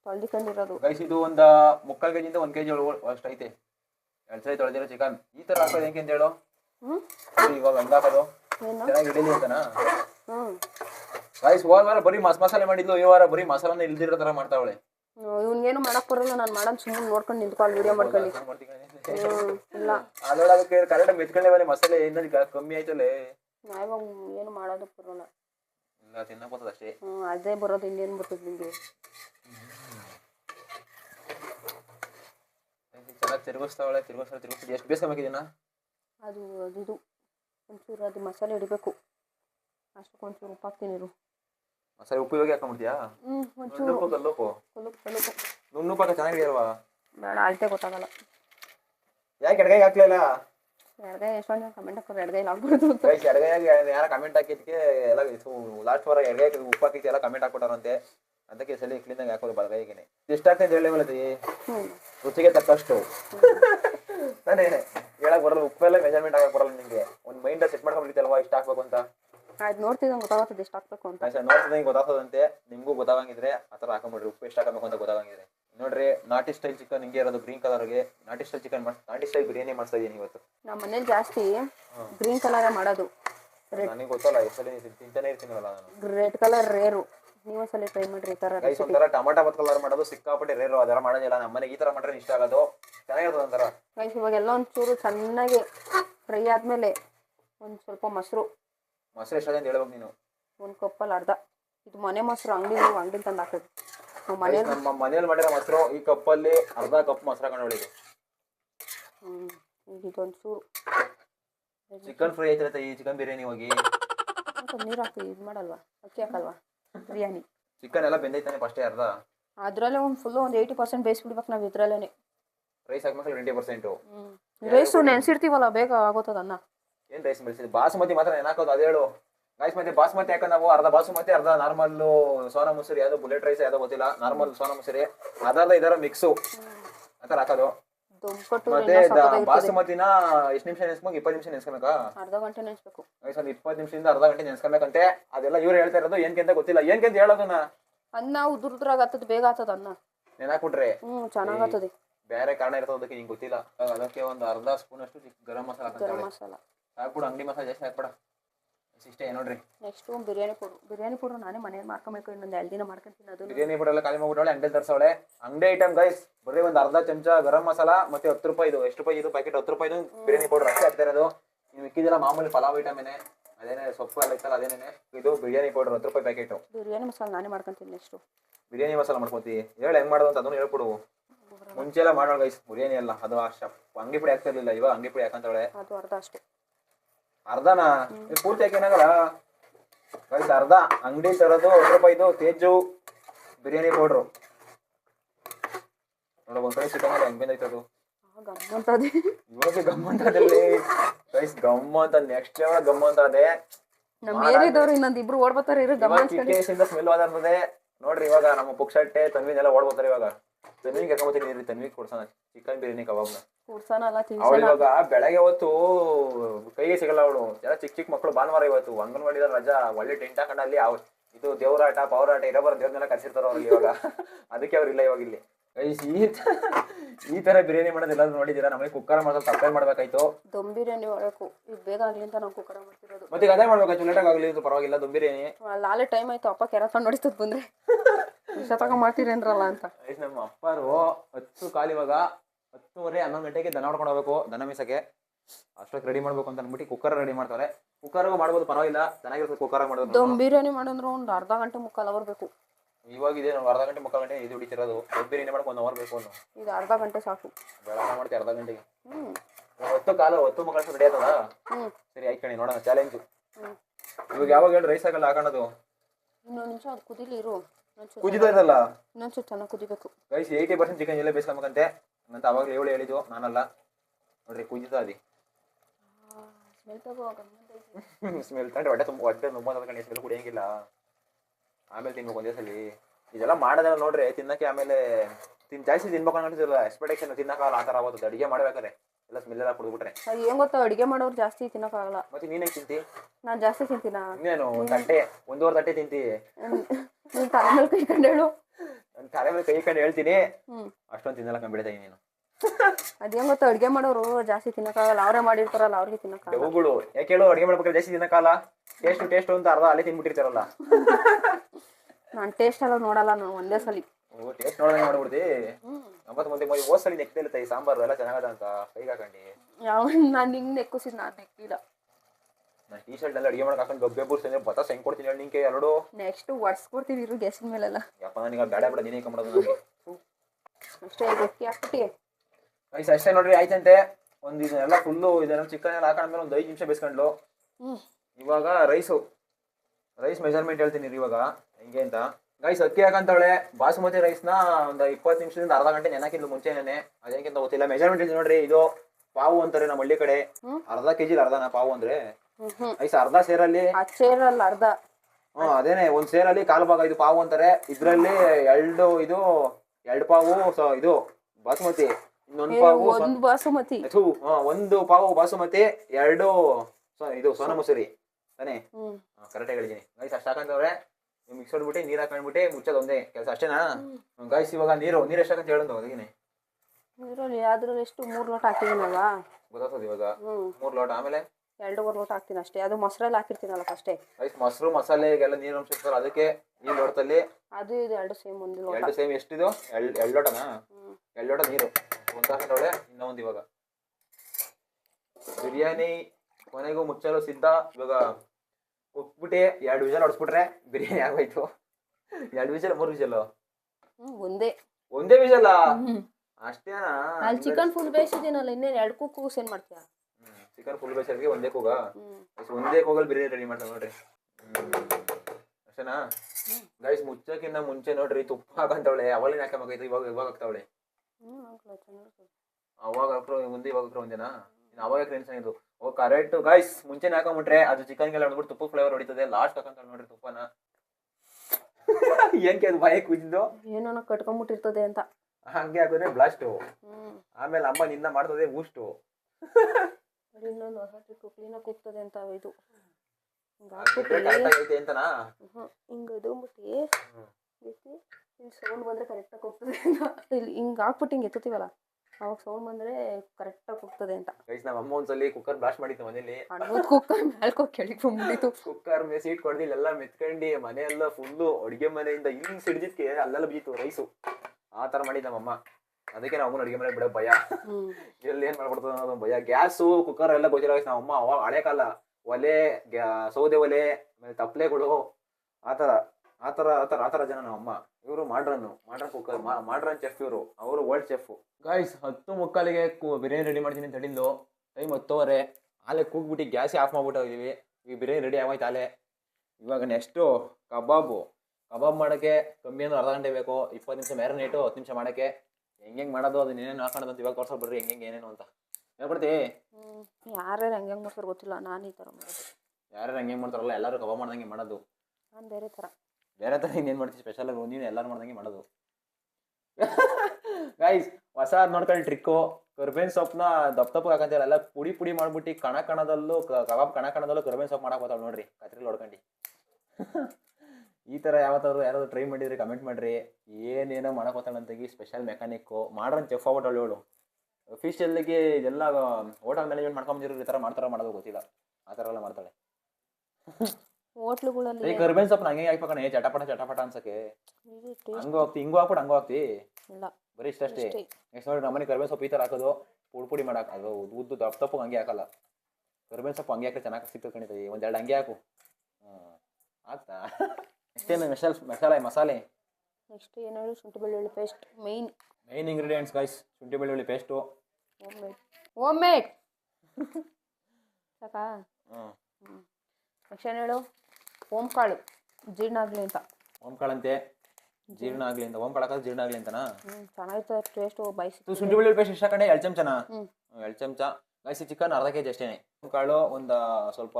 ತೊಳ್ದಿಕೊಂಡಿರೋದು ಗೈಸ್ ಇದು ಒಂದು ಮುಕ್ಕಾಲು ಕೆಜಿಯಿಂದ ಒಂದು ಕೆಜಿ ಅಷ್ಟು ಐತೆ. ಎರಡು ಸರಿ ತೊಳೆದಿರೋ ಚಿಕನ್. ಈ ತರ ಹಾಕೋದು ಹೆಂಗೆ ಅಂತ ಹೇಳು? ಇವಾಗ ಹಂಗ ಹಾಕೋದು. ಚೆನ್ನಾಗಿ ಇಡೀಲಿ ಅಂತನಾ? ಗೈಸ್ ಹೋದ ವಾರ ಬರೀ ಮಸ್ ಮಸಾಲೆ ಮಾಡಿದ್ಲು. ಈ ವಾರ ಬರೀ ಮಸಾಲೆ ಇಲ್ದಿರೋ ತರ ಮಾಡ್ತಾವಳೆ. ಇವ್ನಿಗೇನು ಮಾಡಕ್ ಬರಲ್ಲ ನಾನು ಮಾಡೋದು ಸುಮ್ಮನೆ ನೋಡ್ಕೊಂಡು ನಿಂತ್ಕೊಂಡು ವಿಡಿಯೋ ಮಾಡ್ಕೊಳ್ಳಿ. ಹ್ಞೂ ಇಲ್ಲ. ಅದರೊಳಗೆ ಕರೆಕ್ಟ್ ಮೆಚ್ಕೊಂಡೆ ಬರೀ ಮಸಾಲೆ ಏನಾದ್ರು ಕಮ್ಮಿ ಆಯ್ತಲ್ಲೇ. ನಾ ಇವಾಗ ಏನು ಮಾಡೋದು ಬರೋಲ್ಲ. ಇಲ್ಲ ತಿನ್ನಕ್ ಬರ್ತದೆ ಅಷ್ಟೇ. ಹ್ಞೂ ಅದೇ ಬರೋದು ಇನ್ನೇನು ಬರ್ತದೆ ನಿಮಗೆ ಚೆನ್ನಾಗಿ ತಿರುಗಿಸ್ತಾವಳೆ ತಿರುಗಿಸ್ತಾಳೆ ತಿರುಗಿಸ್ತಾಳೆ. ಎಷ್ಟು ಬೇಸ್ಕೊಂಬೇಕಿದ್ದೀನ ಅದು ಇದು ಒಂಚೂರು ಅದು ಮಸಾಲೆ ಹಿಡಿಬೇಕು. ಅಷ್ಟಕ್ಕೆ ಒಂಚೂರು ಉಪ್ಪು ಹಾಕ್ತೀನಿ ಇರು. ಸರಿ ಉಪ್ಪು ಇವಾಗ ಹಾಕೊಂಡ್ಬಿಡ್ತೀಯಾ? ನುಣ್ಣು ಒಂಚೂರು ಚೆನ್ನಾಗಿದೆ ಅಲ್ವಾ ಕುಲುಪ್ ಕುಲುಪ್ ನುಣ್ಣುಪ್ಪಾಕ ಚೆನ್ನಾಗಿದೆಯಲ್ವಾ ಬೇಡ ಅಳತೆ ಗೊತ್ತಾಗಲ್ಲ. ಯಾಕೆ ಎಡಗೈಗೆ ಹಾಕ್ಲಿಲ್ಲ ಎಡಗೈ ಎಷ್ಟೊಂದು ಕಮೆಂಟ್ ಹಾಕೋರು ಎಡಗೈ ಗೈಸ್ ಎಡಗೈಗೆ ಯಾರ ಕಮೆಂಟ್ ಹಾಕಿದ್ಕೆ ಎಲ್ಲ ಲಾಸ್ಟ್ ವಾರ ಎಡಗೈ ಉಪ್ಪು ಹಾಕಿದ್ದೆ ಎಲ್ಲ ಕಮೆಂಟ್ ಹಾಕ್ಬಿಟ್ಟಾರಂತೆ ಅದಕ್ಕೆ ಸಲ ಕ್ಲೀನಾಗಿ ಹಾಕೋದು ಬಲಗೈಗೆ ಇಷ್ಟ ಹಾಕ್ತಂತ ಹೇಳಿ ರುಚಿಗೆ ತಕ್ಕಷ್ಟು. ತಾನೇ ಹೇಳಕ್ ಬರಲ್ಲ ಉಪ್ಪೆಲ್ಲ ಮೆಜರ್ಮೆಂಟ್ ಆಗಕ್ ಬರಲ್ಲ ನಿಮಗೆ ಒಂದು ಮೈಂಡ್ ಸೆಟ್ ಮಾಡ್ಕೊಂಡ್ಬಿಡ್ತಲ್ವಾ ಇಷ್ಟ ಹಾಕ್ಬೇಕು ಅಂತ? ಆಯ್ತು ನೋಡ್ತಿದ್ದಂಗೆ ಗೊತ್ತಾಗುತ್ತೆ ಎಷ್ಟು ಹಾಕ್ಬೇಕು ಅಂತ. ಸರ್ ನೋಡ್ತಿದ್ದಂಗೆ ಗೊತ್ತಾಗ್ತದಂತೆ. ನಿಮ್ಗೂ ಗೊತ್ತಾಗಂಗಿದ್ರೆ ಆ ಥರ ಹಾಕೊಂಡ್ಬಿಡ್ರಿ ಉಪ್ಪು ಎಷ್ಟು ಹಾಕಬೇಕು ಅಂತ ಗೊತ್ತಾಗಂಗಿದ್ರೆ. ನೋಡ್ರಿ ನಾಟಿ ಸ್ಟೈಲ್ ಚಿಕನ್ ಹಿಂಗೆ ಇರೋದು ಗ್ರೀನ್ ಕಲರ್ಗೆ ನಾಟಿ ಸ್ಟೈಲ್ ಚಿಕನ್ ನಾಟಿ ಸ್ಟೈಲ್ ಬಿರಿಯಾನಿ ಮಾಡ್ತಾ ಇದೀನಿ ಇವತ್ತು. ನಮ್ಮ ಮನೇಲಿ ಜಾಸ್ತಿ ಗ್ರೀನ್ ಕಲರ್ ಮಾಡೋದು. ನನಗೆ ಗೊತ್ತಲ್ಲ ಎಷ್ಟು ತಿಂತಾನೆ ಇರ್ತೀನಲ್ಲ ನಾನು. ರೆಡ್ ಕಲರ್ ರೇರು ನೀವು ಸಲ ಟ್ರೈ ಮಾಡ್ರಿ ಈ ಥರ ರೈಸ್ ಒಂಥರ ಟಮಾಟಾ ಬತ್ ಕಲರ್ ಮಾಡೋದು ಸಿಕ್ಕಾಪಟ್ಟೆ ರೇರು ಅದರ ಮಾಡೋದಿಲ್ಲ ನಮ್ಮ ಮನೆಗೆ ಈ ತರ ಮಾಡ್ರೆ ಇಷ್ಟ ಆಗೋದು. ಚೆನ್ನಾಗಿರ್ತದೆ ಒಂಥರ. ಗೈಸ್ ಇವಾಗೆಲ್ಲ ಒಂಚೂರು ಚೆನ್ನಾಗಿ ಫ್ರೈ ಆದ್ಮೇಲೆ ಒಂದು ಸ್ವಲ್ಪ ಮೊಸರು. ಮೊಸರು ಎಷ್ಟು ಅಂತ ಹೇಳ್ಬೇಕು ನೀನು. ಒಂದು ಕಪ್ಪಲ್ಲಿ ಅರ್ಧ. ಇದು ಮನೆ ಮೊಸರು ಅಂಗಡಿ ಅಂಗಡಿ ತಂದು ಹಾಕೋದು ನಾವು ಮನೇಲಿ ನಮ್ಮ ಮನೇಲಿ ಮಾಡಿರೋ ಮೊಸರು ಈ ಕಪ್ಪಲ್ಲಿ ಅರ್ಧ ಕಪ್ ಮೊಸರು ಹಾಕೊಂಡು ಹೊಡಿದು ಹ್ಞೂ ಈಗ ಇದೊಂದು ಚೂರು ಚಿಕನ್ ಫ್ರೈ ಐತಿರತ್ತೆ ಈ ಚಿಕನ್ ಬಿರಿಯಾನಿ ಹೋಗಿ. ನೀರು ಹಾಕಿ ಇದು ಮಾಡಲ್ವಾ? ಅಕ್ಕಿ ಹಾಕಲ್ವಾ? ಬಿರಿಯಾನಿ. ಚಿಕನ್ ಎಲ್ಲ ಬೆಂದೈತಾನೆ ಫಸ್ಟೇ ಅರ್ಧ. ಅದರಲ್ಲೇ ಒಂದು ಫುಲ್ಲು ಒಂದು ಏಯ್ಟಿ ಪರ್ಸೆಂಟ್ ಬೇಯಿಸ್ಬಿಡ್ಬೇಕು ನಾವು ಇದರಲ್ಲೇ ರೈಸ್ ಹಾಕ್ಬೇಕು ಟ್ವೆಂಟಿ ಪರ್ಸೆಂಟು ರೈಸು ನೆನೆಸಿರ್ತೀವಲ್ಲ ಬೇಗ ಆಗೋತದ ಅನ್ನ ಏನ್ ರೈಸ್ ಬೆಳೆಸಿದ್ವಿ ಬಾಸುಮತಿ ಮಾತ್ರ ಏನಾಕೋದು ಅದೇ ಹೇಳು ರೈಸ್ ಮತ್ತೆ ಬಾಸುಮತಿ ಯಾಕೆ ನಾವು ಅರ್ಧ ಬಾಸುಮತಿ ಅರ್ಧ ನಾರ್ಮಲ್ ಸೋನಾ ಮುಸುರಿ ಯಾವ್ದು ಬುಲೆಟ್ ರೈಸ್ ಯಾವುದೋ ಗೊತ್ತಿಲ್ಲ. ನಾರ್ಮಲ್ ಸೋನಾ ಮುಸುರಿ. ಅದರ ಇದರ ಮಿಕ್ಸು ಆತರ ಥರ ಹಾಕೋದು. ಮತ್ತೆ ಬಾಸುಮತಿನ ಎಷ್ಟು ನಿಮಿಷ ನೆನ್ಸ್ಬೇಕು? ಇಪ್ಪತ್ತು ನಿಮಿಷ ನೆನ್ಸ್ಕೊಬೇಕಾ? ಅರ್ಧ ಗಂಟೆ ನೆನೆಸ್ಬೇಕು. ಒಂದು ಇಪ್ಪತ್ತು ನಿಮಿಷದಿಂದ ಅರ್ಧ ಗಂಟೆ ನೆನ್ಸ್ಕೊಬೇಕಂತೆ. ಅದೆಲ್ಲ ಇವ್ರು ಹೇಳ್ತಾ ಇರೋದು ಏನ್ ಅಂತ ಗೊತ್ತಿಲ್ಲ. ಏನ್ ಅಂತ ಹೇಳೋದನ್ನ ಅನ್ನ? ಉದುರುದ್ರಾಗ ಹತ್ತದ ಬೇಗ ಆತದ ಅನ್ನ. ನೆನಾಕ್ಬಿಟ್ರೆ. ಹ್ಞೂ ಚೆನ್ನಾಗತ್ತದ ಬೇರೆ ಕಾರಣ ಇರ್ತದೆ ಅದಕ್ಕೆ ನಿಂಗೆ ಗೊತ್ತಿಲ್ಲ. ಅದಕ್ಕೆ ಒಂದು ಅರ್ಧ ಸ್ಪೂನ್ ಅಷ್ಟು ಗರಂ ಮಸಾಲ ಗರಂ ಮಸಾಲ. ಹಾಕ್ಬಿಡು ಅಂಗಡಿ ಮಸಾಲೆ ಜಾಸ್ತಿ ಹಾಕ್ಬೇಡ. ಇಷ್ಟೇ ನೋಡ್ರಿ. ನೆಕ್ಸ್ಟು ಬಿರಿಯಾನಿ ಕೊಡು ಬಿರಿಯಾನಿ ಪೌಡ್ರು ನಾನೇ ಮನೇಲಿ ಮಾಡ್ಕೊಬೇಕು ಇನ್ನೊಂದು ಎರಡು ದಿನ ಮಾಡ್ಕೊಂತೀನಿ ಅದು ಬಿರಿಯಾನಿ ಪೌಡರ್ ಎಲ್ಲ ಖಾಲಿ ಮಾಡ್ಬಿಟ್ಟವಳೆ ಅಂಗಡಿ ತರ್ಸೋಳೆ ಅಂಗಡಿ ಐಟಮ್ ಗೈಸ್ ಬರೀ ಒಂದು ಅರ್ಧ ಚಮಚ ಗರಂ ಮಸಾಲ ಮತ್ತೆ ಹತ್ತು ರೂಪಾಯಿ ಇದು ಎಷ್ಟು ರೂಪಾಯಿ ಇದು ಪ್ಯಾಕೆಟ್ ಹತ್ತು ರೂಪಾಯಿದು ಬಿರಿಯಾನಿ ಪೌಡರ್ ಅಷ್ಟೇ ಹಾಕ್ತಾ ಇರೋದು. ನೀವು ಮಿಕ್ಕಿದೆಲ್ಲ ಮಾಮೂಲಿ ಪಲಾವ್ ಐಟಮೇನೆ ಅದೇನೇ ಸೊಪ್ಪು ಎಲ್ಲ ಇತ್ತಲ್ಲ ಅದೇನೇ ಇದು ಬಿರಿಯಾನಿ ಪೌಡರ್ ಹತ್ತು ರೂಪಾಯಿ ಪ್ಯಾಕೆಟು ಬಿರಿಯಾನಿ ಮಸಾಲ ನಾನೇ ಮಾಡ್ಕೊಂತೀನಿ ನೆಕ್ಸ್ಟ್ ಬಿರಿಯಾನಿ ಮಸಾಲ ಮಾಡ್ಕೊತಿ. ಹೇಳಿ ಹೆಂಗ್ ಮಾಡೋದು ಅಂತ ಅದನ್ನು ಹೇಳ್ಕೊಡು ಮುಂಚೆ ಎಲ್ಲ ಮಾಡೋಣ ಗೈಸ್ ಬಿರಿಯಾನಿ ಅಲ್ಲ ಅದು ಅಷ್ಟು ಅಂಗಿ ಪುಡಿ ಹಾಕ್ತಾ ಇರ್ಲಿಲ್ಲ ಇವಾಗ ಅಂಗಿ ಪುಡಿ ಹಾಕಂತವಳೆ. ಅದು ಅರ್ಧ ಅಷ್ಟೇ. ಅರ್ಧನಾ? ಪೂರ್ತಿ ಹಾಕಿನಾಗಲ್ಲ ಗೈಸ್ ಅರ್ಧ ಅಂಗಡಿ ತರೋದು ಹತ್ತು ರೂಪಾಯಿದು ತೇಜು ಬಿರಿಯಾನಿ ಪೌಡ್ರು ನೋಡ ಒಂದ್ ಕಡೆ ಚಿಕನ್ ಹೆಂಗ್ ಬಂದೈತೆ ಅದು ಗಮ್ಮಂತದೆ. ಇವಾಗ ಗಮ್ ಅಂತದಲ್ಲಿ ಗೈಸ್ ಗಮ್ಮ ಅಂತ ನೆಕ್ಸ್ಟ್ ಲೆವೆಲ್ ಗಮ್ ಅಂತ ಅದೇ ನಮ್ಮ ಏರಿಯಾದವ್ರು ಇನ್ನೊಂದು ಇಬ್ರು ಓಡ್ಬತ್ತಾರೆ ಇರೋ ಗಮ್ ಸ್ಮೆಲ್ ಓದಾಡ್ತದೆ ನೋಡ್ರಿ ಇವಾಗ ನಮ್ಮ ಪುಕ್ಷಟ್ಟೆ ತನ್ವಿನ್ ಎಲ್ಲ ಓಡ್ಬೋತಾರೆ ಇವಾಗ. ತನ್ವಿನ್ ಕರ್ಕೊಂಬತ್ತೀನಿ ನೀರಿ ತನ್ವಿಗ್ ಕೊಡ್ಸೋಣ. ಚಿಕನ್ ಬಿರಿಯಾನಿ ಕಬಾಬ್ನ. ಅವಳು ಇವಾಗ ಬೆಳಗ್ಗೆ ಹೊತ್ತು ಕೈಗೆ ಸಿಗಲ್ಲ ಅವಳು. ಎಲ್ಲ ಚಿಕ್ಕ ಚಿಕ್ಕ ಮಕ್ಕಳು ಭಾನುವಾರ ಇವತ್ತು. ಅಂಗನವಾಡಿ ರಜಾ. ಒಳ್ಳೆ ಟೆಂಟ್ ಹಾಕೊಂಡು ಅಲ್ಲಿ ಅವ್ ಇದು ದೇವರಾಟ ಪೌರಾಟ ಇರೋಬಾರ ದೇವ್ರನ್ನೆಲ್ಲ ಕರ್ಸಿರ್ತಾರ ಅವ್ರಿಗೆ ಇವಾಗ. (laughs) ಅದಕ್ಕೆ ಅವ್ರು ಇಲ್ಲ ಇವಾಗ ಇಲ್ಲಿ. ಈ ಈ ತರ ಬಿರಿಯಾನಿ ಮಾಡೋದು ಎಲ್ಲಾದ್ರೂ ನೋಡಿದೀರಾ ನಮಗೆ ಕುಕ್ಕರ್ ಮಾಡೋದು ತಪ್ಪೇ ಮಾಡ್ಬೇಕಾಯ್ತು. ದಮ್ ಬಿರಿಯಾನಿ ಮಾಡಬೇಕು ಇದು ಬೇಗ ಆಗ್ಲಿ ಅಂತ ನಾವು ಕುಕ್ಕರ ಮಾಡ್ತಿರೋದು. ಮತ್ತೆ ಈಗ ಅದೇ ಮಾಡ್ಬೇಕಾಯ್ತು ಲೇಟಾಗಿ ಆಗಲಿ ಇದು ಪರವಾಗಿಲ್ಲ ದಮ್ ಬಿರಿಯಾನಿ. ಲಾಲೆ ಟೈಮ್ ಆಯ್ತು ಅಪ್ಪ ಕೆರ ನೋಡಿಸ್ತದ್ ಬಂದ್ರೆ. ತಗೊಂಡ್ ಮಾಡ್ತೀರೇನ್ರಲ್ಲ ಅಂತ. ನಮ್ಮ ಅಪ್ಪಾರು ಹತ್ತು ಕಾಲು ಇವಾಗ ಹತ್ತುವರೆ ಹನ್ನೊಂದು ಗಂಟೆಗೆ ದನ ಹೊಡ್ಕೊಂಡು ಹೋಗ್ಬೇಕು ದನ ಮೀಸಕ್ಕೆ. ಅಷ್ಟೊತ್ತು ರೆಡಿ ಮಾಡ್ಬೇಕು ಅಂತ ಅಂದ್ಬಿಟ್ಟು ಕುಕ್ಕರ್ ರೆಡಿ ಮಾಡ್ತಾರೆ. ಕುಕ್ಕರ್ ಮಾಡ್ಬೋದು ಪರವಾಗಿಲ್ಲ. ಚೆನ್ನಾಗಿರ್ತದೆ ಕುಕ್ಕರ್ ಮಾಡೋದು ದಮ್ ಬಿರಿಯಾನಿ ಮಾಡಂದ್ರೆ ಒಂದು ಅರ್ಧ ಗಂಟೆ ಮುಕ್ಕಾಲು ಅವರ್ ಬೇಕು. ಇವಾಗ ಇದೆ ನಾವು ಅರ್ಧ ಗಂಟೆ ಮುಕ್ಕಾಲು ಗಂಟೆ ಇದು ಹೊಡಿತಿರೋದು. ಒಬ್ಬರಿ ಬಿರಿಯಾನಿ ಮಾಡಕ್ಕೆ ಒಂದು ಅವರ್ ಬೇಕು ಅನ್ನು ಇದು ಅರ್ಧ ಗಂಟೆ ಸಾಕು. ಬೆಳಗ್ಗೆ ಮಾಡ್ತೀವಿ ಅರ್ಧ ಗಂಟೆಗೆ. ಹ್ಞೂ ಹೊತ್ತು ಕಾಲ ಹೊತ್ತು ಮಕ್ಕಳ ರೆಡಿ ಆಯ್ತದ ಸರಿ ಆಯ್ತು ಕಣಿ ನೋಡೋಣ ಚಾಲೆಂಜ್ ಇವಾಗ ಯಾವಾಗ ಹೇಳಿ ರೈಸ್ ಆಗಲ್ಲ ಹಾಕೋಣದು? ಇನ್ನೊಂದು ನಿಮಿಷ ಅದು ಕುದಿಲಿ ಇರು. ಕುದಿದ ಇರಲ್ಲ ಇರಲ್ಲ? ಸ್ವಲ್ಪ ಚೆನ್ನಾಗಿ ಕುದಿಬೇಕು. ರೈಸ್ ಏಯ್ಟಿ ಪರ್ಸೆಂಟ್ ಚಿಕನ್ ಎಲ್ಲೇ ಬೇಯಿಸ್ಕೊಂಬೇಕಂತೆ ಅಂತ ಅವಾಗಲೇ ಹೇಳಿ ಹೇಳಿದ್ದು ನಾನಲ್ಲ. ನೋಡ್ರಿ ಕುದಿತಾ ಅದಿ ಸ್ಮೆಲ್ ತಗೋ. ಸ್ಮೆಲ್ ತಂಡ (laughs) ಹೊಟ್ಟೆ ತುಂಬ ಹೊಟ್ಟೆ ತುಂಬ ಕಣಿ ಸ್ಮೆಲ್ ಕುಡಿಯಂಗಿಲ್ಲ. ಆಮೇಲೆ ತಿನ್ಬೇಕು ಒಂದೇ ಸಲ. ಇದೆಲ್ಲ ಮಾಡೋದೆಲ್ಲ ನೋಡ್ರಿ ತಿನ್ನಕ್ಕೆ ಆಮೇಲೆ ತಿನ್ ಜಾಸ್ತಿ ತಿನ್ಬೇಕು ಅನ್ನೋದಿಲ್ಲ ಎಕ್ಸ್ಪೆಕ್ಟೇಷನ್ ತಿನ್ನಕ್ಕಾಗಲ್ಲ ಆ ಥರ ಆಗೋದು ಅಡುಗೆ ಮಾಡ್ಬೇಕಾದ್ರೆ. ಎಲ್ಲ ಸ್ಮೆಲ್ ಎಲ್ಲ ಕುಡಿದ್ಬಿಟ್ರೆ. ಅದು ಏನು ಗೊತ್ತಾ? ಅಡಿಗೆ ಮಾಡೋರು ಜಾಸ್ತಿ ತಿನ್ನಕ್ಕಾಗಲ್ಲ. ಮತ್ತೆ ನೀನೇ ತಿಂತಿ? ನಾನು ಜಾಸ್ತಿ ತಿಂತೀನ? ಇನ್ನೇನು ತಟ್ಟೆ ಒಂದೂವರೆ ತಟ್ಟೆ ತಿಂತಿ. ನೀನು ತಲೆ ಮೇಲೆ ಕೈಕೊಂಡು ಹೇಳು. ನನ್ನ ತಲೆ ಮೇಲೆ ಕೈ ಕಂಡು ಹೇಳ್ತೀನಿ. ಅಷ್ಟೊಂದು ತಿನ್ನಲ್ಲ ಕಂಬಿಡ್ತೀನಿ ನೀನು. (laughs) ಅದೇನು ಗೊತ್ತ ಅಡುಗೆ ಮಾಡೋರು ಜಾಸ್ತಿ ತಿನ್ನೋಕ್ಕಾಗಲ್ಲ. ಅವರೇ ಮಾಡಿರ್ತಾರಲ್ಲ ಅವ್ರಿಗೆ ತಿನ್ನೋಕ್ಕಾಗಲ್ಲ. ಯಾಕೆ ಹೇಳು ಅಡುಗೆ ಮಾಡ್ಬೇಕಾದ್ರೆ ಜಾಸ್ತಿ ತಿನ್ನಕ್ಕಾಲ ಟೇಸ್ಟ್ ಟೇಸ್ಟ್ ಅಂತ ಅರ್ಧ ಅಲ್ಲೇ ತಿನ್ಬಿಟ್ಟಿರ್ತಾರಲ್ಲ? (laughs) ನಾನು ಟೇಸ್ಟ್ ಎಲ್ಲ ನೋಡಲ್ಲ ನಾನು ಒಂದೇ ಸಲ. ಓ ಟೇಸ್ಟ್ ನೋಡೋದಂಗೆ ಮಾಡ್ಬಿಡ್ತಿ ನಮ್ಮತ್ತ ಮುಂದೆ ಮೊದಲು ಹೋದ ಸಲ ನೆಕ್ತಿಲ್ಲ ಈ ಸಾಂಬಾರು ಎಲ್ಲ ಚೆನ್ನಾಗದ ಅಂತ? ಕೈಗೆ ಹಾಕೊಂಡು. ಯಾವ ನಾನು ಹಿಂಗೆ ನೆಕ್ಕಿಸಿದ್ ನಾನು ನೆಕ್ಕಿಲ್ಲ. ನಾನು ಟೀ ಶರ್ಟ್ ಎಲ್ಲ ಅಡಿಗೆ ಮಾಡಕ್ಕೆ ಹಾಕೊಂಡು ಗಬ್ಬೆ ಬೂರ್ಸ್ ಅಂದ್ರೆ ಬತಾಸ್ ಹೆಂಗ್ ಕೊಡ್ತೀನಿ ಹೇಳಿ ನಿಂಗೆ ಎರಡು. ನೆಕ್ಸ್ಟ್ ಒಡ್ಸ್ಕೊಡ್ತೀನಿ ಇರು ಗ್ಯಾಸಿನ ಮೇಲೆಲ್ಲ. ಯಪ್ಪ ನನಗೆ ಬೇಡ ಬೇಡ ನೀನೇ ಕಂಬಿಡೋದು ನನಗೆ. ಅಷ್ಟೇ ಗೊತ್ತಿ ಹಾಕ್ಬಿಟ್ಟು ಐಸ್ ಅಷ್ಟೇ ನೋಡ್ರಿ ಆಯ್ತಂತೆ ಒಂದು ಇದನ್ನೆಲ್ಲ ಫುಲ್ಲು ಇದನ್ನ ಚಿಕನ್ ಎಲ್ಲ ಹಾಕೊಂಡ್ಮೇಲೆ ಒಂದು ಐದು ನಿಮಿಷ ಬೇಯಿಸ್ಕೊಂಡ್ಲು. ಇವಾಗ ರೈಸು ರೈಸ್ ಮೆಜರ್ಮೆಂಟ್ ಹೇಳ್ತೀನಿ ಇವಾಗ. ಹೆಂಗೆ ಅಂತ. ಗೈಸ್ ಅಕ್ಕಿ ಹಾಕಂತವಳೆ ಬಾಸುಮತಿ ರೈಸ್ನ ಒಂದು ಇಪ್ಪತ್ತು ನಿಮಿಷದಿಂದ ಅರ್ಧ ಗಂಟೆ ನೆನಕಿದ್ಲು ಮುಂಚೆನೇ ಅದೇನಕ್ಕಿಂತ ಗೊತ್ತಿಲ್ಲ. ಮೆಜರ್ಮೆಂಟ್ ಇದೆ ನೋಡ್ರಿ ಇದು ಪಾವು ಅಂತಾರೆ ನಮ್ಮ ಹಳ್ಳಿ ಕಡೆ. ಅರ್ಧ ಕೆಜಿ ಅರ್ಧನ ಪಾವು ಅಂದ್ರೆ? ಐಸ್ ಅರ್ಧ ಸೇರಲ್ಲಿ? ಅರ್ಧ. ಹ್ಮ್ ಅದೇನೆ ಒಂದ್ ಸೇರಲ್ಲಿ ಕಾಲು ಭಾಗ ಇದು ಪಾವು ಅಂತಾರೆ. ಇದ್ರಲ್ಲಿ ಎರಡು ಇದು ಎರಡು ಪಾವು ಸೊ ಇದು ಬಾಸುಮತಿ. ಇನ್ನೊಂದು ಪಾವು ಒಂದ್ ಬಾಸುಮತಿ. ಥು, ಹಾ, ಒಂದು ಪಾವು ಬಾಸುಮತಿ ಎರಡು ಸೊ- ಇದು ಸೋನಾ ಮಸೂರಿ ತಾನೇ ಕರೆಕ್ಟ್ ಹೇಳಿದೀನಿ. ಹೇಳಿದ್ದೀನಿ ಗೈಸ್ ಅಷ್ಟು ಹಾಕಂತವ್ರೆ ನೀವು ಮಿಕ್ಸ್ ಹೊಡ್ಬಿಟ್ಟು ನೀರು ಹಾಕೊಂಡ್ಬಿಟ್ಟು ಮುಚ್ಚೋದು ಒಂದೇ ಕೆಲಸ ಅಷ್ಟೇನಾ? ಗೈಸ್ ಇವಾಗ ನೀರು ನೀರು ಎಷ್ಟು ಹಾಕಂತ ಹೇಳೋದು ಅದಕ್ಕೆ ಇದ್ರಲ್ಲಿ ಅದ್ರಲ್ಲಿ ಎಷ್ಟು ಮೂರು ಲೋಟ ಹಾಕಿದ್ದೀನಲ್ವಾ ಗೊತ್ತಾಗ್ತದೆ ಇವಾಗ. ಮೂರು ಲೋಟ ಆಮೇಲೆ? ಎರಡೂವರೆ ಲೋಟ ಹಾಕ್ತೀನಿ ಅಷ್ಟೇ. ಅದು ಮೊಸರಲ್ಲಿ ಹಾಕಿರ್ತೀನಲ್ಲ ಅಷ್ಟೇ ಗೈಸ್ ಮೊಸರು ಮಸಾಲೆಗೆಲ್ಲ ನೀರು ಅಂಶ ಇರ್ತಲ್ಲ ಅದಕ್ಕೆ ಈ ಲೋಟದಲ್ಲಿ. ಅದು ಇದು ಎರಡು ಸೇಮ್ ಒಂದು ಲೋಟ. ಎರಡು ಸೇಮ್ ಎಷ್ಟಿದು? ಎರಡು ಎರಡು ಲೋಟನಾ? ಹ್ಮ್. ಎರಡು ಲೋಟ ನೀರು. ಒಂದು ಹಾಕೊಂಡವಳೆ ಇನ್ನೊಂದು ಇವಾಗ. ಬಿರಿಯಾನಿ ಕೊನೆಗೂ ಮುಚ್ಚಲು ಸಿದ್ಧ. ಇವಾಗ ಒಪ್ಬಿಟ್ಟೆ ಎರಡು ವಿಜಲ್ ಹೊಡ್ಸ್ಬಿಟ್ರೆ ಬಿರಿಯಾನಿ ಆಗೋಯ್ತು. ಎರಡು ವಿಜಲ್ ಮೂರು ವಿಜಲ್ ಹ್ಮ್ ಒಂದೇ. ಒಂದೇ ವಿಜಲ್ ಅಷ್ಟೇನಾ? ಅಲ್ಲಿ ಚಿಕನ್ ಫುಲ್ ಬೇಯಿಸಿದ್ದೀನಲ್ಲ ಇನ್ನೇನು ಎರಡು ಕುಕ್ಕು ಏನ್ ಮಾಡ್ತೀಯ? ಚಿಕನ್ ಫುಲ್ ಬೇಯಿಸೋದಕ್ಕೆ ಒಂದೇ ಕೂಗ ಒಂದೇ ಕೂಗಲ್ ಬಿರಿಯಾನಿ ರೆಡಿ ಮಾಡ್ತಾರೆ ನೋಡ್ರಿ. ಅಷ್ಟೇನಾ? ಗೈಸ್ ಮುಚ್ಚಕ್ಕಿಂತ ಮುಂಚೆ ನೋಡ್ರಿ ತುಪ್ಪ ಹಾಕಂತವಳೆ ಅವಳಿನ ಹಾಕಬೇಕಾಯ್ತು ಇವಾಗ ಇವಾಗ ಹಾಕ್ತಾವಳೆ. ಚೆನ್ನಾಗಿ ಅವಾಗ ಹಾಕ್ರು ಮುಂದೆ ಇವಾಗ ಹಾಕ್ರು ಒಂದೇನಾ? ಇನ್ನು ಅವಾಗ ಫ್ರೆಂಡ್ಸ್ ಇದು? ಓ ಕರೆಕ್ಟ್ ಗೈಸ್ ಮುಂಚೆನೆ ಹಾಕೊಂಬಿಟ್ರೆ ಅದು ಚಿಕನ್ಗೆಲ್ಲ ಹೊಡ್ಬಿಟ್ಟು ತುಪ್ಪ ಫ್ಲೇವರ್ ಹೊಡಿತದೆ. ಲಾಸ್ಟ್ ಹಾಕಂತ ನೋಡ್ರಿ ತುಪ್ಪನ. (laughs) ಏನ್ ಅದು ಬಾಯಿ ಕುಜಿದ್ದು ಏನೋ ಕಟ್ಕೊಂಬಿಟ್ಟಿರ್ತದೆ ಅಂತ. ಹಂಗೆ ಹಾಕಿದ್ರೆ ಬ್ಲಾಸ್ಟು ಆಮೇಲೆ ಅಮ್ಮ ನಿನ್ನ ಮಾಡ್ತದೆ ಬೂಸ್ಟು ಇನ್ನೊಂದು ಹೊಸ ಟ್ರಿಕ್ ಕ್ಲೀನಾಗಿ ಕೂಗ್ತದೆ ಅಂತ ಇದು. ಹಿಂಗೆ ಹಾಕ್ಬಿಟ್ಟು ಹಿಂಗೆ ಅದುಂಬಿಟ್ಟು. ಇಲ್ಲಿ ಸೌಂಡ್ ಬಂದರೆ ಕರೆಕ್ಟಾಗಿ ಹೋಗ್ತದೆ ಇಲ್ಲಿ ಹಿಂಗೆ ಹಾಕ್ಬಿಟ್ಟು ಹಿಂಗೆ ಎತ್ತುತ್ತೀವಲ್ಲ ಅವಾಗ ಸೌಂಡ್ ಬಂದರೆ ಕರೆಕ್ಟಾಗಿ ಹೋಗ್ತದೆ ಅಂತ. ಗೈಸ್ ನಮ್ಮ ಅಮ್ಮ ಒಂದ್ಸಲಿ ಕುಕ್ಕರ್ ಬ್ಲಾಸ್ಟ್ ಮಾಡಿತ್ತು ಮನೇಲಿ. ಕುಕ್ಕರ್ ಮೇಲ್ಕೋ ಕೆಳಗೆ ಬಂದ್ಬಿಟ್ಟಿತ್ತು ಕುಕ್ಕರ್ ಮೇಲೆ ಸೀಟ್ ಕೊಡ್ದಿ ಇಲ್ಲೆಲ್ಲ ಮೆತ್ಕೊಂಡು ಮನೆ ಎಲ್ಲ ಫುಲ್ಲು ಅಡುಗೆ ಮನೆಯಿಂದ ಇಲ್ಲಿ ಸಿಡ್ದಿದ್ಕೆ ಅಲ್ಲೆಲ್ಲ ಬಿದ್ದಿತ್ತು ರೈಸು ಆ ಥರ ಮಾಡಿದ್ದು ನಮ್ಮಮ್ಮ. ಅದಕ್ಕೆ ನಾವು ಅಡುಗೆ ಮನೆ ಬಿಡೋ ಭಯ. ಎಲ್ಲಿ ಏನು ಮಾಡ್ಬಿಡ್ತದೆ ಅನ್ನೋದು ಭಯ. ಗ್ಯಾಸು ಕುಕ್ಕರ್ ಎಲ್ಲ ಗೊತ್ತಿರೋ ನಮ್ಮ ಅಮ್ಮ ಅವಾಗ ಹಳೆ ಕಾಲ. ಒಲೆ ಗ್ಯಾ- ಸೌದೆ ಒಲೆ ಆಮೇಲೆ ತಪ್ಲೆಗಳು ಆ ಥರ ಆ ಥರ ಆ ಥರ ಆ ಥರ ಜನ ನಮ್ಮ ಅಮ್ಮ. ಇವರು modern modern cooker modern chef ಇವರು. ಅವರು ವರ್ಲ್ಡ್ ಚೆಫ್ ಗಾಯ್ಸ್ ಹತ್ತು ಮುಕ್ಕಾಲಿಗೆ ಕು- ಬಿರಿಯಾನಿ ರೆಡಿ ಮಾಡ್ತೀನಿ ಅಂತ ಹೇಳಿದ್ದು ಟೈಮ್ ಹತ್ತುವರೆ. ಆಲೆ ಕೂಗ್ಬಿಟ್ಟು ಗ್ಯಾಸ್ ಆಫ್ ಮಾಡ್ಬಿಟ್ಟು ಈ ಈಗ ಬಿರಿಯಾನಿ ರೆಡಿ ಆಗೋಯ್ತು ಆಲೆ. ಇವಾಗ ನೆಕ್ಸ್ಟು ಕಬಾಬು. ಕಬಾಬ್ ಮಾಡೋಕ್ಕೆ ಕಮ್ಮಿ ಅಂದ್ರೆ ಅರ್ಧ ಗಂಟೆ ಬೇಕು. ಇಪ್ಪತ್ತು ನಿಮಿಷ ಮ್ಯಾರಿನೇಟು ಹತ್ತು ನಿಮಿಷ ಮಾಡೋಕ್ಕೆ ಹೆಂಗೆ ಮಾಡೋದು ಅದನ್ನ ಏನೇನು ಅಂತ ಇವಾಗ ತೋರ್ಸೋ ಬರ್ರಿ. ಹೆಂಗೆ ಏನೇನು ಅಂತ. ಹೇಳ್ಕೊಡ್ತೀವಿ ಯಾರ್ಯಾರು ಹೆಂಗೆ ಹೆಂಗೆ ಮಾಡ್ತಾರೆ ಗೊತ್ತಿಲ್ಲ. ನಾನು ಈ ಥರ ಮಾಡೋದು. ಯಾರು ಹಂಗೆ ಮಾಡ್ತಾರಲ್ಲ ಎಲ್ಲರೂ ಕಬಾಬ್ ಮಾಡ್ದಂಗೆ ಮಾಡೋದು. ನಾನು ಬೇರೆ ಥರ. ಬೇರೆ ಥರ ಇನ್ನೇನು ಮಾಡ್ತೀವಿ ಸ್ಪೆಷಲ್ ಆಗಿ ನೀನು ಎಲ್ಲರೂ ಮಾಡ್ದಂಗೆ ಮಾಡೋದು. ಗೈಸ್ ಹೊಸ ನೋಡ್ಕೊಳ್ಳಿ ಟ್ರಿಕ್ಕು ಕರ್ಬೇನ್ ಸೊಪ್ಪನ್ನ ದಪ್ಪ ದಪ್ಪ ಹಾಕಂತೀರ ಎಲ್ಲ ಪುಡಿ ಪುಡಿ ಮಾಡ್ಬಿಟ್ಟು ಕಣ ಕಣದಲ್ಲೂ ಕಬಾಬ್ ಕಣ ಕಣದಲ್ಲೂ ಕರ್ಬೇನ್ ಸೊಪ್ಪು ಮಾಡಕ್ಕೆ ಹೋತಾವೆ ನೋಡ್ರಿ, ಕತ್ರಿಲಿ ನೋಡ್ಕೊಂಡು ಈ ಥರ ಯಾವತ್ತಾದ್ರು ಯಾರಾದ್ರು ಟ್ರೈ ಮಾಡಿದ್ರೆ ಕಮೆಂಟ್ ಮಾಡ್ರಿ. ಏನೇನೋ ಮಾಡಕ್ ಅಂತಾಗಿ ಸ್ಪೆಷಲ್ ಮೆಕ್ಯಾನಿಕ್ಕು ಮಾಡ್ರನ್ ಚೆಫ್ ಆಗ್ಬಿಟ್ಟು ಹೇಳು ಅಫಿಷಿಯಲ್ಗೆ ಇದೆಲ್ಲ ಹೋಟೆಲ್ ಮ್ಯಾನೇಜ್ಮೆಂಟ್ ಮಾಡ್ಕೊಂಬಿರೋ ಈ ಥರ ಮಾಡ್ತಾರೋ ಮಾಡೋದು ಗೊತ್ತಿಲ್ಲ. ಆ ಥರ ಎಲ್ಲ ಮಾಡ್ತಾಳೆ. ಹೋಟ್ಲುಗಳಲ್ಲಿ ಈ ಕರ್ಬೇವಿನ ಸೊಪ್ಪು ಹಂಗೆ ಏ ಚಟಪಟ ಚಟಪಟ ಅನ್ಸಕ್ಕೆ. ಹಂಗೋ ಹೋಗ್ತಿ ಹಂಗೂ ಹಾಕ್ತಿ ಹಿಂಗೂ ಹಾಕ್ಬಿಟ್ಟು ಹಂಗೂ ಹಾಕ್ತಿ ಇಲ್ಲ ಬರೀ ಇಷ್ಟಷ್ಟೇ ಅಷ್ಟೇ. ನೆಕ್ಸ್ಟ್ ನೋಡಿ ನಮ್ಮನೆ ಕರ್ಬೇವಿನ ಸೊಪ್ಪು ಈ ಥರ ಹಾಕೋದು. ಪುಡಿ ಪುಡಿ ಮಾಡಕ್ಕೆ ಅದು ಉದ್ದು ಉದ್ದು ದಪ್ಪ ದಪ್ಪ ಹಂಗೆ ಹಾಕಲ್ಲ. ಕರ್ಬೇವಿನ ಸೊಪ್ಪು ಹಂಗೆ ಹಾಕಿ ಚೆನ್ನಾಗಿ ಸಿಕ್ತು ಕಣಿತ ಒಂದೆರಡು ಹಂಗೆ ಹಾಕು. ಆಗ್ತಾ? ಎಷ್ಟೇನು ಮಸಾಲೆ ಮಸಾಲೆ ಮಸಾಲೆ? ನೆಕ್ಸ್ಟ್ ಏನು ಹೇಳಿ? ಶುಂಠಿ ಬೆಳ್ಳುಳ್ಳಿ paste main main ingredients guys ಶುಂಠಿ ಬೆಳ್ಳುಳ್ಳಿ paste home made home made ಸಾಕಾ? ಹ್ಞೂ ಹ್ಞೂ ನೆಕ್ಸ್ಟ್ ಏನು ಹೇಳು? ಓಮ್ ಕಾಳು ಜೀರ್ಣ ಆಗಲಿ ಅಂತ. ಓಂಕಾಳಂತೆ? ಜೀರ್ಣ ಆಗಲಿ ಅಂತ. ಓಂಕಾಳ ಹಾಕೋದು ಜೀರ್ಣ ಆಗಲಿ ಅಂತನಾ ಹ್ಞೂ ಚೆನ್ನಾಗಿರ್ತದೆ ಟೇಸ್ಟು ಬಯಸಿ ಇದು ಶುಂಠಿ ಬೆಳ್ಳುಳ್ಳಿ ಪೇಸ್ಟ್ ಎಷ್ಟು ಹಾಕೊಂಡೆ? ಎರಡು ಚಮಚನಾ ಹ್ಞೂ ಎರಡು ಚಮಚ ಗೈಸ್ ಚಿಕನ್ ಅರ್ಧ ಕೆ ಜಿ ಅಷ್ಟೇನೆ. ಕಾಳು ಒಂದು ಸ್ವಲ್ಪ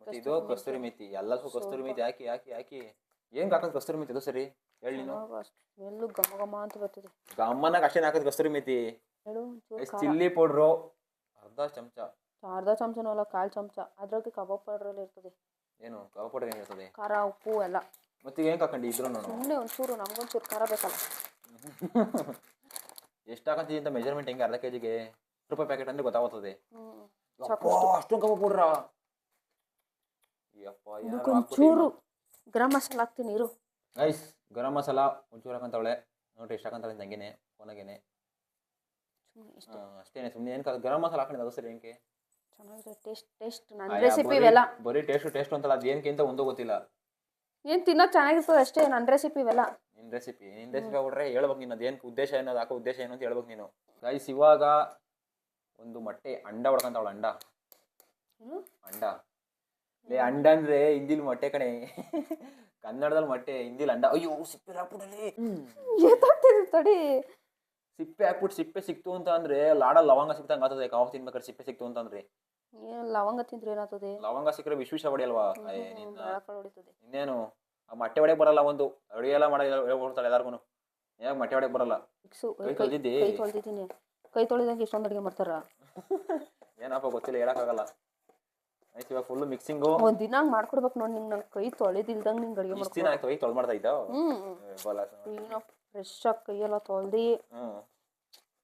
ಮತ್ತೆ ಇದು ಕಸ್ತೂರಿ ಮೇತಿ. ಮೇಥಿ ಎಲ್ಲದಕ್ಕೂ ಕಸ್ತೂರಿ ಮೇಥಿ ಹಾಕಿ ಹಾಕಿ ಹಾಕಿ. ಏನ್ ಹಾಕೋದು ಕಸ್ತೂರಿ ಮೇಥಿ ಅದು ಸರಿ. ಹೇಳಿ ನೀನು. ಗಮ ಘಮ ಘಮ ಅಂತ ಬರ್ತಿದೆ. ಗಮ್ಮನಾಗ ಅಷ್ಟೇನೆ ಹಾಕೋದು ಕಸ್ತೂರಿ ಮೇಥಿ ಹೇಳು ಒಂಚೂರು ಖಾರ. Chilli powder? ಅರ್ಧ ಚಮಚ. ಅರ್ಧ ಚಮಚನೂ ಅಲ್ಲ ಕಾಲು ಚಮಚ. ಅದ್ರಾಗೆ ಕಬಾಬ್ ಪೌಡ್ರಲ್ಲಿ ಇರ್ತದೆ. ಏನು ಕಬಾಬ್ ಪೌಡರ್ ಏನಿರ್ತದೆ ಖಾರ ಉಪ್ಪು ಎಲ್ಲ. ಮತ್ತೆ ಏನು ಹಾಕೊಂಡಿ ಇದ್ರು ನಾನು ಸುಮ್ಮನೆ ಒಂಚೂರು ನಮ್ಗೊಂಚೂರು ಖಾರ ಬೇಕಲ್ಲ. (laughs) ಎಷ್ಟು ಹಾಕಂತೀವಿ ಅಂತ ಮೆಜರ್ಮೆಂಟ್ ಹೆಂಗೆ ಅರ್ಧ ಕೆ ಜಿಗೆ ರೂಪಾಯಿ ಪ್ಯಾಕೆಟ್ ಅಂದ್ರೆ ಯಪ್ಪಾ, ಅಷ್ಟೊಂದು ಕಬ್ಬು ಪೌಡ್ರಾ? ಅದಕ್ಕೊಂಚೂರು ಗರಂ ಮಸಾಲ ಹಾಕ್ತೀನಿ ಇರು. ಗೈಸ್ ಗರಂ ಮಸಾಲ ಒಂಚೂರು ಹಾಕಂತವಳೆ ನೋಡ್ರಿ ಎಷ್ಟು ಹಾಕಂತಾಳೆ ಹಂಗೇನೆ ಫೋನಾಗೇನೆ. ಅಷ್ಟೇನೆ ಸುಮ್ಮನೆ ಏನು ಗರಂ ಮಸಾಲ ಹಾಕೊಂಡಿದ್ದು ಅದು ಸರಿ ಏನಕ್ಕೆ ಚೆನ್ನಾಗಿದೆ ಟೇಸ್ಟ್ ಟೇಸ್ಟ್. ನನ್ನ ರೆಸಿಪಿ ಇವೆಲ್ಲ. ಬರೀ ಟೇಸ್ಟ್ ಟೇಸ್ಟ್ ಅಂತಲ್ಲ ಅದು ಏನಕ್ಕೆ ಒಂದು ಗೊತ್ತಿಲ್ಲ. ಏನು ತಿನ್ನೋದು ಚೆನ್ನಾಗಿರ್ತದೆ ಅಷ್ಟೇ ನನ್ನ ರೆಸಿಪಿ ಇವೆಲ್ಲ. ನಿನ್ನ ರೆಸಿಪಿ ನಿನ್ನ ರೆಸಿಪಿ ಆಗ್ಬಿಟ್ರೆ ಹೇಳ್ಬೇಕು ನೀನು ಅದೇನು ಉದ್ದೇಶ ಏನದು ಹಾಕೋ ಉದ್ದೇಶ ಏನು ಅಂತ ಹೇಳ್ಬೇಕು ನೀನು. ಗೈಸ್ ಇವಾಗ ಒಂದು ಮೊಟ್ಟೆ ಅಂಡ ಹೊಡ್ಕೊಂತಾವಳ ಅಂಡ. ಏನು? ಅಂಡ. ಲೇ ಅಂಡ ಅಂದ್ರೆ ಹಿಂದಿಲ್ ಮೊಟ್ಟೆ ಕಣೆ. ಕನ್ನಡದಲ್ಲಿ ಮೊಟ್ಟೆ ಹಿಂದಿಲ್ ಅಂಡ. ಅಯ್ಯೋ ಸಿಪ್ಪೆ ಹಾಕ್ಬಿಡಲಿ ತಡಿ. ಸಿಪ್ಪೆ ಹಾಕ್ಬಿಟ್ಟು ಸಿಪ್ಪೆ ಸಿಕ್ತು ಅಂತ ಅಂದ್ರೆ ಲಾಡ ಲವಂಗ ಸಿಕ್ತಂಗ ಆಗ್ತದೆ ಕಾವು ತಿನ್ಬೇಕಾದ್ರೆ ಸಿಪ್ಪೆ ಸಿಕ್ತು ಅಂತಂದ್ರೆ ಏನು ಲವಂಗ ತಿಂದ್ರೆ ಏನಾಗ್ತದೆ? ಲವಂಗ ಸಿಕ್ಕರೆ ವಿಶ್ವ ಹೊಡಿಯಲ್ವಾ? ಇನ್ನೇನು ಆ ಮೊಟ್ಟೆ ಹೊಡೆಯಕ್ ಬರಲ್ಲ ಒಂದು. ಅಡುಗೆ ಎಲ್ಲ ಮಾಡಿ ಹೇಳ್ಕೊಡ್ತಾಳೆ ಎಲ್ಲಾರ್ಗು ಯಾಕೆ ಮೊಟ್ಟೆ ಹೊಡೆಯಕ್ ಬರಲ್ಲ? ಕೈ ತೊಳ್ದಿದ್ದೀನಿ. ಕೈ ತೊಳೆದಂಗೆ ಇಷ್ಟೊಂದು ಅಡುಗೆ ಮಾಡ್ತಾರ? (laughs) ಏನಪ್ಪ ಗೊತ್ತಿಲ್ಲ ಹೇಳಕ್ಕಾಗಲ್ಲ. ಆಯ್ತು ಇವಾಗ ಫುಲ್ ಮಿಕ್ಸಿಂಗು ಒಂದ್ ದಿನ ಹಂಗ್ ಮಾಡ್ಕೊಡ್ಬೇಕು ನೋಡಿ ನಿಂಗೆ ನಂಗೆ ಕೈ ತೊಳೆದಿಲ್ದಂಗೆ ನಿಂಗೆ ಅಡುಗೆ ಇಷ್ಟು ದಿನ ಆಯ್ತು ಹೋಗಿ ತೊಳ್ ಮಾಡ್ತಾ ಇದ್ದೋ? ಹ್ಮ್ ಫ್ರೆಶ್ ಆಗಿ ಕೈಯೆಲ್ಲ ತೊಳ್ದು.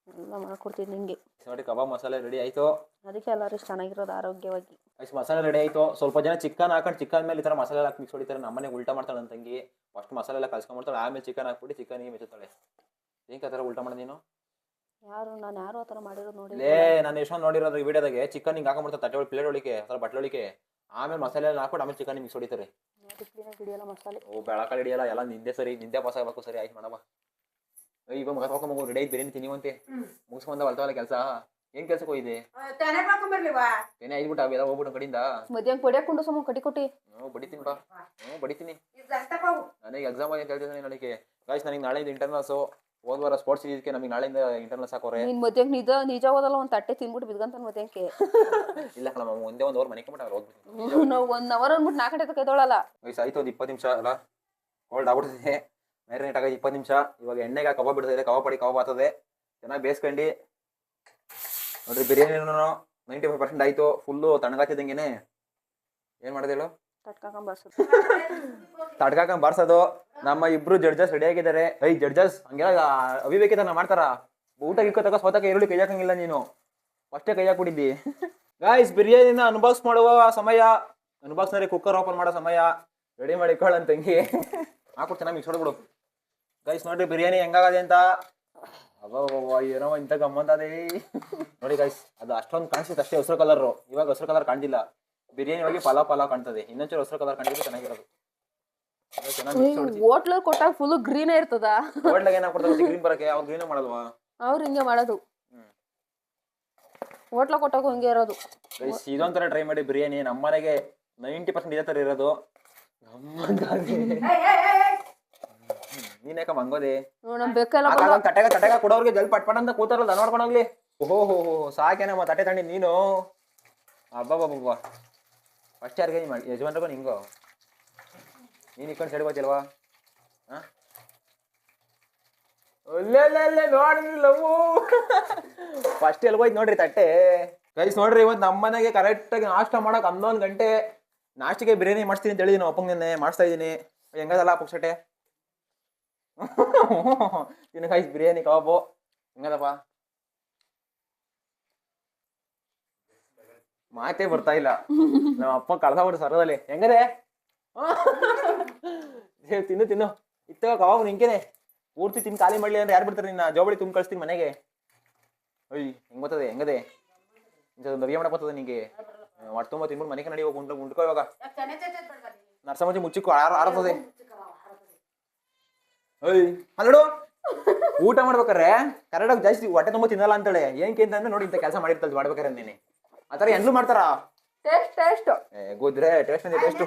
ಎಲ್ಲ ಮಾಡ್ಕೊಡ್ತೀನಿ ನಿಂಗೆ. ನೋಡಿ ಕಬಾಬ್ ಮಸಾಲೆ ರೆಡಿ ಆಯ್ತು. ಅದಕ್ಕೆ ಎಲ್ಲರೂ ಇಷ್ಟು ಚೆನ್ನಾಗಿರೋದು ಆರೋಗ್ಯವಾಗಿ. ಅಷ್ಟು ಮಸಾಲೆ ರೆಡಿ ಆಯ್ತು. ಸ್ವಲ್ಪ ಜನ ಚಿಕನ್ ಹಾಕೊಂಡು ಚಿಕನ್ ಮೇಲೆ ಈ ಥರ ಮಸಾಲೆ ಹಾಕಿ ಮಿಕ್ಸ್ ಹೊಡಿತಾರೆ. ನಮ್ಮನೆ ಉಲ್ಟಾ ಮಾಡ್ತಾಳೆ ನನ್ನ ತಂಗಿ. ಫಸ್ಟ್ ಮಸಾಲೆ ಎಲ್ಲ ಕಲ್ಸ್ಕೊಂಡ್ಬಿಡ್ತಾಳೆ ಆಮೇಲೆ ಚಿಕನ್ ಹಾಕ್ಬಿಟ್ಟು ಚಿಕನ್ ಮೆಚ್ಚುತ್ತಾಳೆ ಏನ್ ಆ ಥರ ಉಲ್ಟಾ ಮಾಡೋದು ನೀನು? ಯಾರು ನಾನು ಯಾರು ಆ ಥರ ಮಾಡಿರೋದು ನೋಡಿ. ಲೇ ನಾನು ಎಷ್ಟೊಂದು ನೋಡಿರೋದು ವಿಡಿಯೋದಾಗೆ ಚಿಕನ್ ಹಿಂಗೆ ಹಾಕೊಂಡ್ಬಿಡ್ತಾರೆ ತಟ್ಟೆ ಪ್ಲೇಟ್ ಒಳಿಕೆ ಆ ಥರ ಬಟ್ಲೆ ಒಳಿಕೆ ಆಮೇಲೆ ಮಸಾಲೆ ಎಲ್ಲ ಹಾಕ್ಬಿಟ್ಟು ಆಮೇಲೆ ಚಿಕನ್ ಮಿಕ್ಸ್ ಹೊಡಿತಾರೆ ಕ್ಲೀನಾಗಿ ಹಿಡಿಯಲ್ಲ ಮಸಾಲೆ. ಓ ಬೆಳಕಾಲ ಹಿಡಿಯಲ್ಲ ಎಲ್ಲ ನಿಂದೆ ಸರಿ ನಿಂದೆ ಪಾಸ್ ಆಗ್ಬೇಕು ಸರಿ ಆಯ್ತು ಮಾಡವ ಇವಾಗ ಮಗ ತಗೊಂಡ್ ಮಗು ರೆಡಿ ಆಯ್ತು ಬಿರಿಯಾನಿ ತಿನ್ನಿವಂತೆ. ಮುಗಿಸ್ಕೊಂಡ ಬಲ್ತಾವಲ್ಲ ಕೆಲಸ. ಏನ್ ಕೆಲ್ಸಕ್ಕೆ ಹೋಗಿದೆ ತೆನೆ ಬರ್ಕೊಂಬರ್ಲಿವಾ ಏನೇ ಐದ್ಬಿಟ್ಟು ಅವೆಲ್ಲ ಹೋಗ್ಬಿಟ್ಟು ಕಡಿಂದ. ಮಧ್ಯಾಹ್ನ ಪಡಿಯಾಕೊಂಡು ಸಮ ಕಡಿ ಕೊಟ್ಟಿ ಹ್ಞೂ ಬಡಿತೀನಿ ಬಾ. ಹ್ಞೂ ಬಡಿತೀನಿ ನನಗೆ ಎಕ್ಸಾಮ್ ಆಗಿ ಹೇಳ್ತಿದ್ದೀನಿ ನನಗೆ. ಗಾಯ್ಸ್ ನನಗೆ ನಾಳೆ ಇಂಟರ್ನಲ್ಸು ಹೋದ್ ವಾರ ಸ್ಪೋರ್ಟ್ಸ್ ಇದಕ್ಕೆ ನಮಗೆ ನಾಳೆಯಿಂದ ಇಂಟರ್ನಲ್ಸ್ ಹಾಕೋರೆ ನಿನ್ ಮಧ್ಯಾಹ್ನ ನಿಜ ನಿಜ ಹೋದಲ್ಲ ಒಂದು ತಟ್ಟೆ ತಿನ್ಬಿಟ್ಟು ಬಿದ್ಗಂತ ಮಧ್ಯಾಹ್ನಕ್ಕೆ. (laughs) ಇಲ್ಲ ಕಣಮ್ಮ ಒಂದೇ ಒಂದು ಅವ್ರ ಮನೆ ಕಂಬಿಟ್ಟು ಹೋಗ್ಬಿಟ್ಟು ನಾವು ಒಂದು ಅವರ್ ಅಂದ್ಬಿಟ್ಟು ನಾಲ್ಕು ಗಂಟೆ ಕೈದೊಳಲ್ಲ ವಯಸ್ಸು ಆಯ್ತು ಒಂದು ಇಪ್ಪತ್ತು ನಿಮಿಷ ಅಲ್ಲ. ಕೋಲ್ಡ್ ಆಗ್ಬಿಡ್ತಿದೆ. ಮ್ಯಾರಿನೇಟ್ ಆಗೋದು ಇಪ್ಪತ್ತು ನಿಮಿಷ. ಇವಾಗ ಎಣ್ಣೆಗೆ ಕಬಾಬ್ ಬಿಡ್ತಿದೆ ಕಬಾಬ್ ಪಡಿ ಕಬಾಬ್ ಆಗ್ತದೆ ಚೆನ್ನಾಗಿ ಬೇಯಿಸ್ಕೊಂಡು ನೋಡ್ರಿ ಬಿರಿಯಾನಿನೂ ನೈಂಟಿ ಫೈವ್ ಪರ್ಸೆಂಟ್ ಆಯಿತು. ಫುಲ್ಲು ತಣ್ಣಗಾತಿದ್ದಂಗೆನೆ ಏನು ಮಾಡೋದು ಹೇಳು? ತಟ್ಕಾಕೊಂಡ್ ಬಾರ್ಸೋದು ತಡ್ಕಾಕೊಂಡ್ ಬಾರ್ಸೋದು ನಮ್ಮ ಇಬ್ರು ಜಡ್ಜಸ್ ರೆಡಿ ಆಗಿದ್ದಾರೆ. ಐ ಜಡ್ಜಸ್ ಹಂಗೆಲ್ಲ ಅವಿವೇಕಿತನ ಮಾಡ್ತಾರ? ಊಟ ಗಿಕ್ಕ ತಗ ಸ್ವತಃ ಈರುಳ್ಳಿ ಕೈ ಹಾಕಂಗಿಲ್ಲ ನೀನು. ಅಷ್ಟೇ ಕೈ ಹಾಕ್ಬಿಟ್ಟಿದ್ದಿ ಗಾಯ್ಸ್ ಬಿರಿಯಾನಿನ ಅನ್ಬಾಕ್ಸ್ ಮಾಡುವ ಸಮಯ. ಅನ್ಬಾಕ್ಸ್ನಲ್ಲಿ ಕುಕ್ಕರ್ ಓಪನ್ ಮಾಡೋ ಸಮಯ. ರೆಡಿ ಮಾಡಿ ಇಕ್ಕೊಳ್ಳ ತಂಗಿ. (laughs) ಹಾಕ್ಬಿಟ್ಟು ಚೆನ್ನಾಗಿ ಮಿಕ್ಸ್ ಹೊಡ್ಬಿಡು ಗೈಸ್ ನೋಡ್ರಿ, ಬಿರಿಯಾನಿ ಹೆಂಗಾಗದೆ ಅಂತ. ಅಬ್ಬಾ ಏನೋ ಇಂಥ ಗಮ್ಮಂತದೆ (laughs) ನೋಡಿ ಗಾಯ್ಸ್ ಅದು ಅಷ್ಟೊಂದು ಕಾಣಿಸುತ್ತೆ ಅಷ್ಟೇ ಹಸಿರು ಕಲರ್ ಇವಾಗ ಹಸಿರು ಕಲರ್ ಕಾಣ್ತಿಲ್ಲ ಬಿರಿಯಾನಿ ಒಳಗೆ ಪಲಾವ್ ಪಲಾವ್ ಕಾಣ್ತದೆ. ಇನ್ನೊಂಚೂರು ಹಸಿರು ಕಲರ್ ಕಾಣಿದ್ರೆ ಚೆನ್ನಾಗಿರೋದು ಅದು ಚೆನ್ನಾಗಿ ಮಿಕ್ಸ್ ಹೊಡ್ಸಿ ಹೋಟ್ಲಲ್ಲಿ ಕೊಟ್ಟಾಗ ಫುಲ್ ಗ್ರೀನೇ ಇರ್ತದ. ಹೋಟ್ಲಾಗ ಕೊಡ್ತಾರೆ ಗ್ರೀನ್ ಬರಕ್ಕೆ? ಅವ್ರು ಗ್ರೀನ್ ಮಾಡಲ್ವಾ? ಅವ್ರು ಹಿಂಗೆ ಮಾಡೋದು. ಹ್ಮ್. ಹೋಟ್ಲ ಕೊಟ್ಟಾಗ ಹಂಗೆ ಇರೋದು. ಗೈಸ್ ಇದೊಂಥರ ಟ್ರೈ ಮಾಡಿ ಬಿರಿಯಾನಿ. ನಮ್ಮನೆಗೆ ನೈಂಟಿ ಪರ್ಸೆಂಟ್ ಇದೇ ತರ ಇರೋದು. ಗಮ್ಮಂತಾಗಿ ನೀನ್ ಯಾಕ ಮಂಗೋದೆ ನೋಡ್ ನಮ್ ಬೆಕ್ಕೆಲ್ಲ ಆ ಕಾಲ ತಟ್ಟೆಗ ತಟ್ಟೆಗ ಕೊಡೋರ್ಗೆ ಜಲ್ ಪಟ್ ಪಟ್ ಅಂತ ಕೂತಾರಲ್ಲ ನೋಡ್ಕೊಂಡು ಹೋಗ್ಲಿ. ಓಹೋ ಹೋ ಹೋ ಸಾಕೇನಮ್ಮ ತಟ್ಟೆ ತಣ್ಣಿ ನೀನು. ಅಬ್ಬಬ್ಬಬ್ಬ ಫಸ್ಟ್ ಯಾರಿಗೆ ಮಾಡಿ? ಯಜಮಾನ್ರಿಗೂ ನಿಂಗೋ? ನೀನ್ ಇಕ್ಕೊಂಡು ಸೈಡ್ ಬರ್ತಿಲ್ವಾ ಹಾ? ಒಲ್ಲೆ ನೋಡ್ರಿ ಲವ್. ಫಸ್ಟ್ ಎಲ್ಲಿ ಹೋಯ್ತು ನೋಡ್ರಿ ತಟ್ಟೆ. ಗೈಸ್ ನೋಡ್ರಿ ಇವತ್ತು ನಮ್ಮ ಮನೆಗೆ ಕರೆಕ್ಟಾಗಿ ನಾಷ್ಟ ಮಾಡಕ್ ಹನ್ನೊಂದು ಗಂಟೆ ನಾಷ್ಟಕ್ಕೆ ಬಿರಿಯಾನಿ ಮಾಡ್ತೀನಿ ಅಂತ ಹೇಳಿದೀನಿ ಅಪ್ಪಂಗೆ ನಿನ್ನೆ ಮಾಡಿಸ್ತಾ ಇದ್ದೀನಿ ಹೆಂಗದಲ್ಲ ಪುಕ್ಸಟೆ ತಿನ್ನ ಗೈಸ್ ಬಿರಿಯಾನಿ ಕಬಾಬು ಹೆಂಗದಪ್ಪ? ಮಾತೇ ಬರ್ತಾ ಇಲ್ಲ. ನಮ್ಮ ಅಪ್ಪ ಕಳ್ದ ಸರದಲ್ಲಿ ಹೆಂಗದೆ? (laughs) ತಿನ್ನು ತಿನ್ನು. ಇತ್ತಾಗ ಅವಾಗ ನಿಂಕೇನೆ. ಪೂರ್ತಿ ತಿನ್ ಖಾಲಿ ಮಾಡ್ಲಿ ಅಂದ್ರೆ ಯಾರು ಬಿಡ್ತಾರೆ ನಿನ್ನ? ಜೋಬಳಿ ತುಂಬ ಕಳಿಸ್ತೀನಿ ಮನೆಗೆ. ಅಯ್ಯ ಹೆಂಗ್ ಬರ್ತದೆ ಹೆಂಗದೆ? ನವ್ಯ ಮಾಡಕ್ ಬರ್ತದೆ ನಿಂಗೆ. ಒಟ್ಟು ತುಂಬ ತಿನ್ಬಿಟ್ಟು ಮನೆಗೆ ನಡಿ ಹೋಗಿ ಉಂಟು ಉಂಟ್ಕೋ ಇವಾಗ. ನರಸಮಜಿ ಮುಚ್ಚಿಕ್ಕು ಆರ ಆರ್ತದೆ ಅಯ್ಯ ಹನ್ನೆರಡು ಊಟ ಮಾಡ್ಬೇಕಾರೆ ಕರೆಕ್ಟಾಗಿ ಜಾಸ್ತಿ ಹೊಟ್ಟೆ ತುಂಬ ತಿನ್ನಲ್ಲ ಅಂತೇಳಿ. ಏನಕ್ಕೆ ಅಂತಂದ್ರೆ ನೋಡಿ ಇಂತ ಕೆಲಸ ಮಾಡಿರ್ತಲ್ ಮಾಡ್ಬೇಕಾರೆ ನೀನೆ ಆ ಥರ ಎಲ್ಲೂ ಮಾಡ್ತಾರ? ಟೇಸ್ಟ್ ಟೇಸ್ಟ್ ಗುದ್ರೆ ಟೇಸ್ಟ್ ಅಂದ್ರೆ ಟೇಸ್ಟು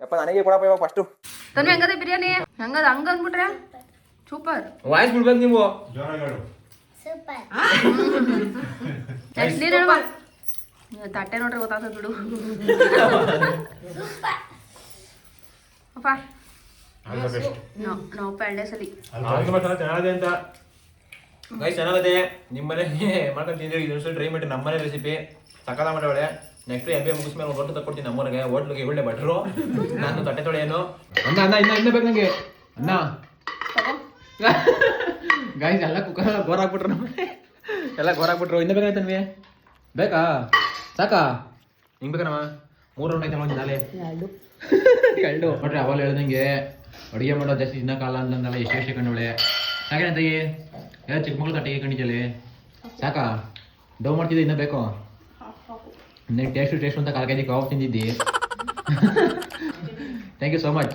ಯಪ್ಪ ನನಗೆ ಕೊಡಪ್ಪ ಇವಾಗ ಫಸ್ಟು ತನ್ವಿ ಹೆಂಗದೆ ಬಿರಿಯಾನಿ? ಹೆಂಗದ ಹಂಗ ಅಂದ್ಬಿಟ್ರೆ? ಸೂಪರ್. ವಾಯ್ಸ್ ಬಿಡ್ಬೇಕು ನೀವು. ನೀನು ಹೇಳುವ ತಟ್ಟೆ ನೋಡ್ರಿ ಗೊತ್ತಾಗ್ತದೆ ಬಿಡು. ಅಪ್ಪ. ನಾವು ಪೆಂಡೆ ಸಲಿ. ಚೆನ್ನಾಗಿದೆ ಅಂತ. ಗೈ ಚೆನ್ನಾಗಿದೆ. ನಿಮ್ಮ ಮನೆಗೆ (laughs) ಮಾಡ್ಕೊಂಡು ತಿಂದಿರಿ. ಇದೊಂದ್ಸಲ ಟ್ರೈ ಮಾಡಿ ನಮ್ಮನೆ ರೆಸಿಪಿ ಸಕಾಲ ಮಾಡವಳೆ ನೆಕ್ಸ್ಟ್ ಎಲ್ ಬಿ ಮುಗಿಸ್ಮೇಲೆ ಒಂದು ಹೋಟ್ಲು ತಕ್ಕೊಡ್ತೀನಿ ನಮ್ಮೂರಿಗೆ. ಹೋಟ್ಲಿಗೆ ಒಳ್ಳೆ ಬಟ್ರು ನಾನು ತಟ್ಟೆ ತೊಳೆಯನು ಅಣ್ಣ ಅಣ್ಣ ಇನ್ನ ಇನ್ನ ಬೇಕು ನಂಗೆ. ಅಣ್ಣ. ಗಾಯ್ಸ್ ಎಲ್ಲ ಕುಕ್ಕರ್ ಎಲ್ಲ ಗೋರ್ ಹಾಕ್ಬಿಟ್ರು ನಮ್ಮ ಎಲ್ಲ ಗೋರ್ ಹಾಕ್ಬಿಟ್ರು ಇನ್ನ ಬೇಕಾಯ್ತು ನಮಗೆ? ಬೇಕಾ? ಸಾಕಾ? ಹಿಂಗ್ ಬೇಕನವ ಮೂರು ರೌಂಡ್ ಐತೆ ನೋಡಿ ನಾಳೆ. ಎರಡು. ನೋಡ್ರಿ ಅವಾಗ ಹೇಳ್ದಂಗೆ ಅಡುಗೆ ಮಾಡೋ ಜಾಸ್ತಿ ತಿನ್ನಕ್ಕಾಗಲ್ಲ ಅಂತಂದಲ್ಲ ಎಷ್ಟು ಎಷ್ಟು ಕಂಡುಳೆ ಸಾಕೇನ ತಾಯಿ? ಎಲ್ಲ ಚಿಕ್ಕ ಮಗಳು ತಟ್ಟಿಗೆ ಕಂಡಿದ್ದಲೆ ಸಾಕಾ? ಡೌ ಮಾಡ್ತಿದ್ದೆ ಇನ್ನೂ ಬೇಕು? ನೀನು ಟೇಸ್ಟು ಟೇಸ್ಟ್ ಅಂತ ಕಾಲು ಕೆ ಜಿ ಕಬಾಬ್ ತಿಂದಿದ್ದಿ ಥ್ಯಾಂಕ್ ಯು ಸೋ ಮಚ್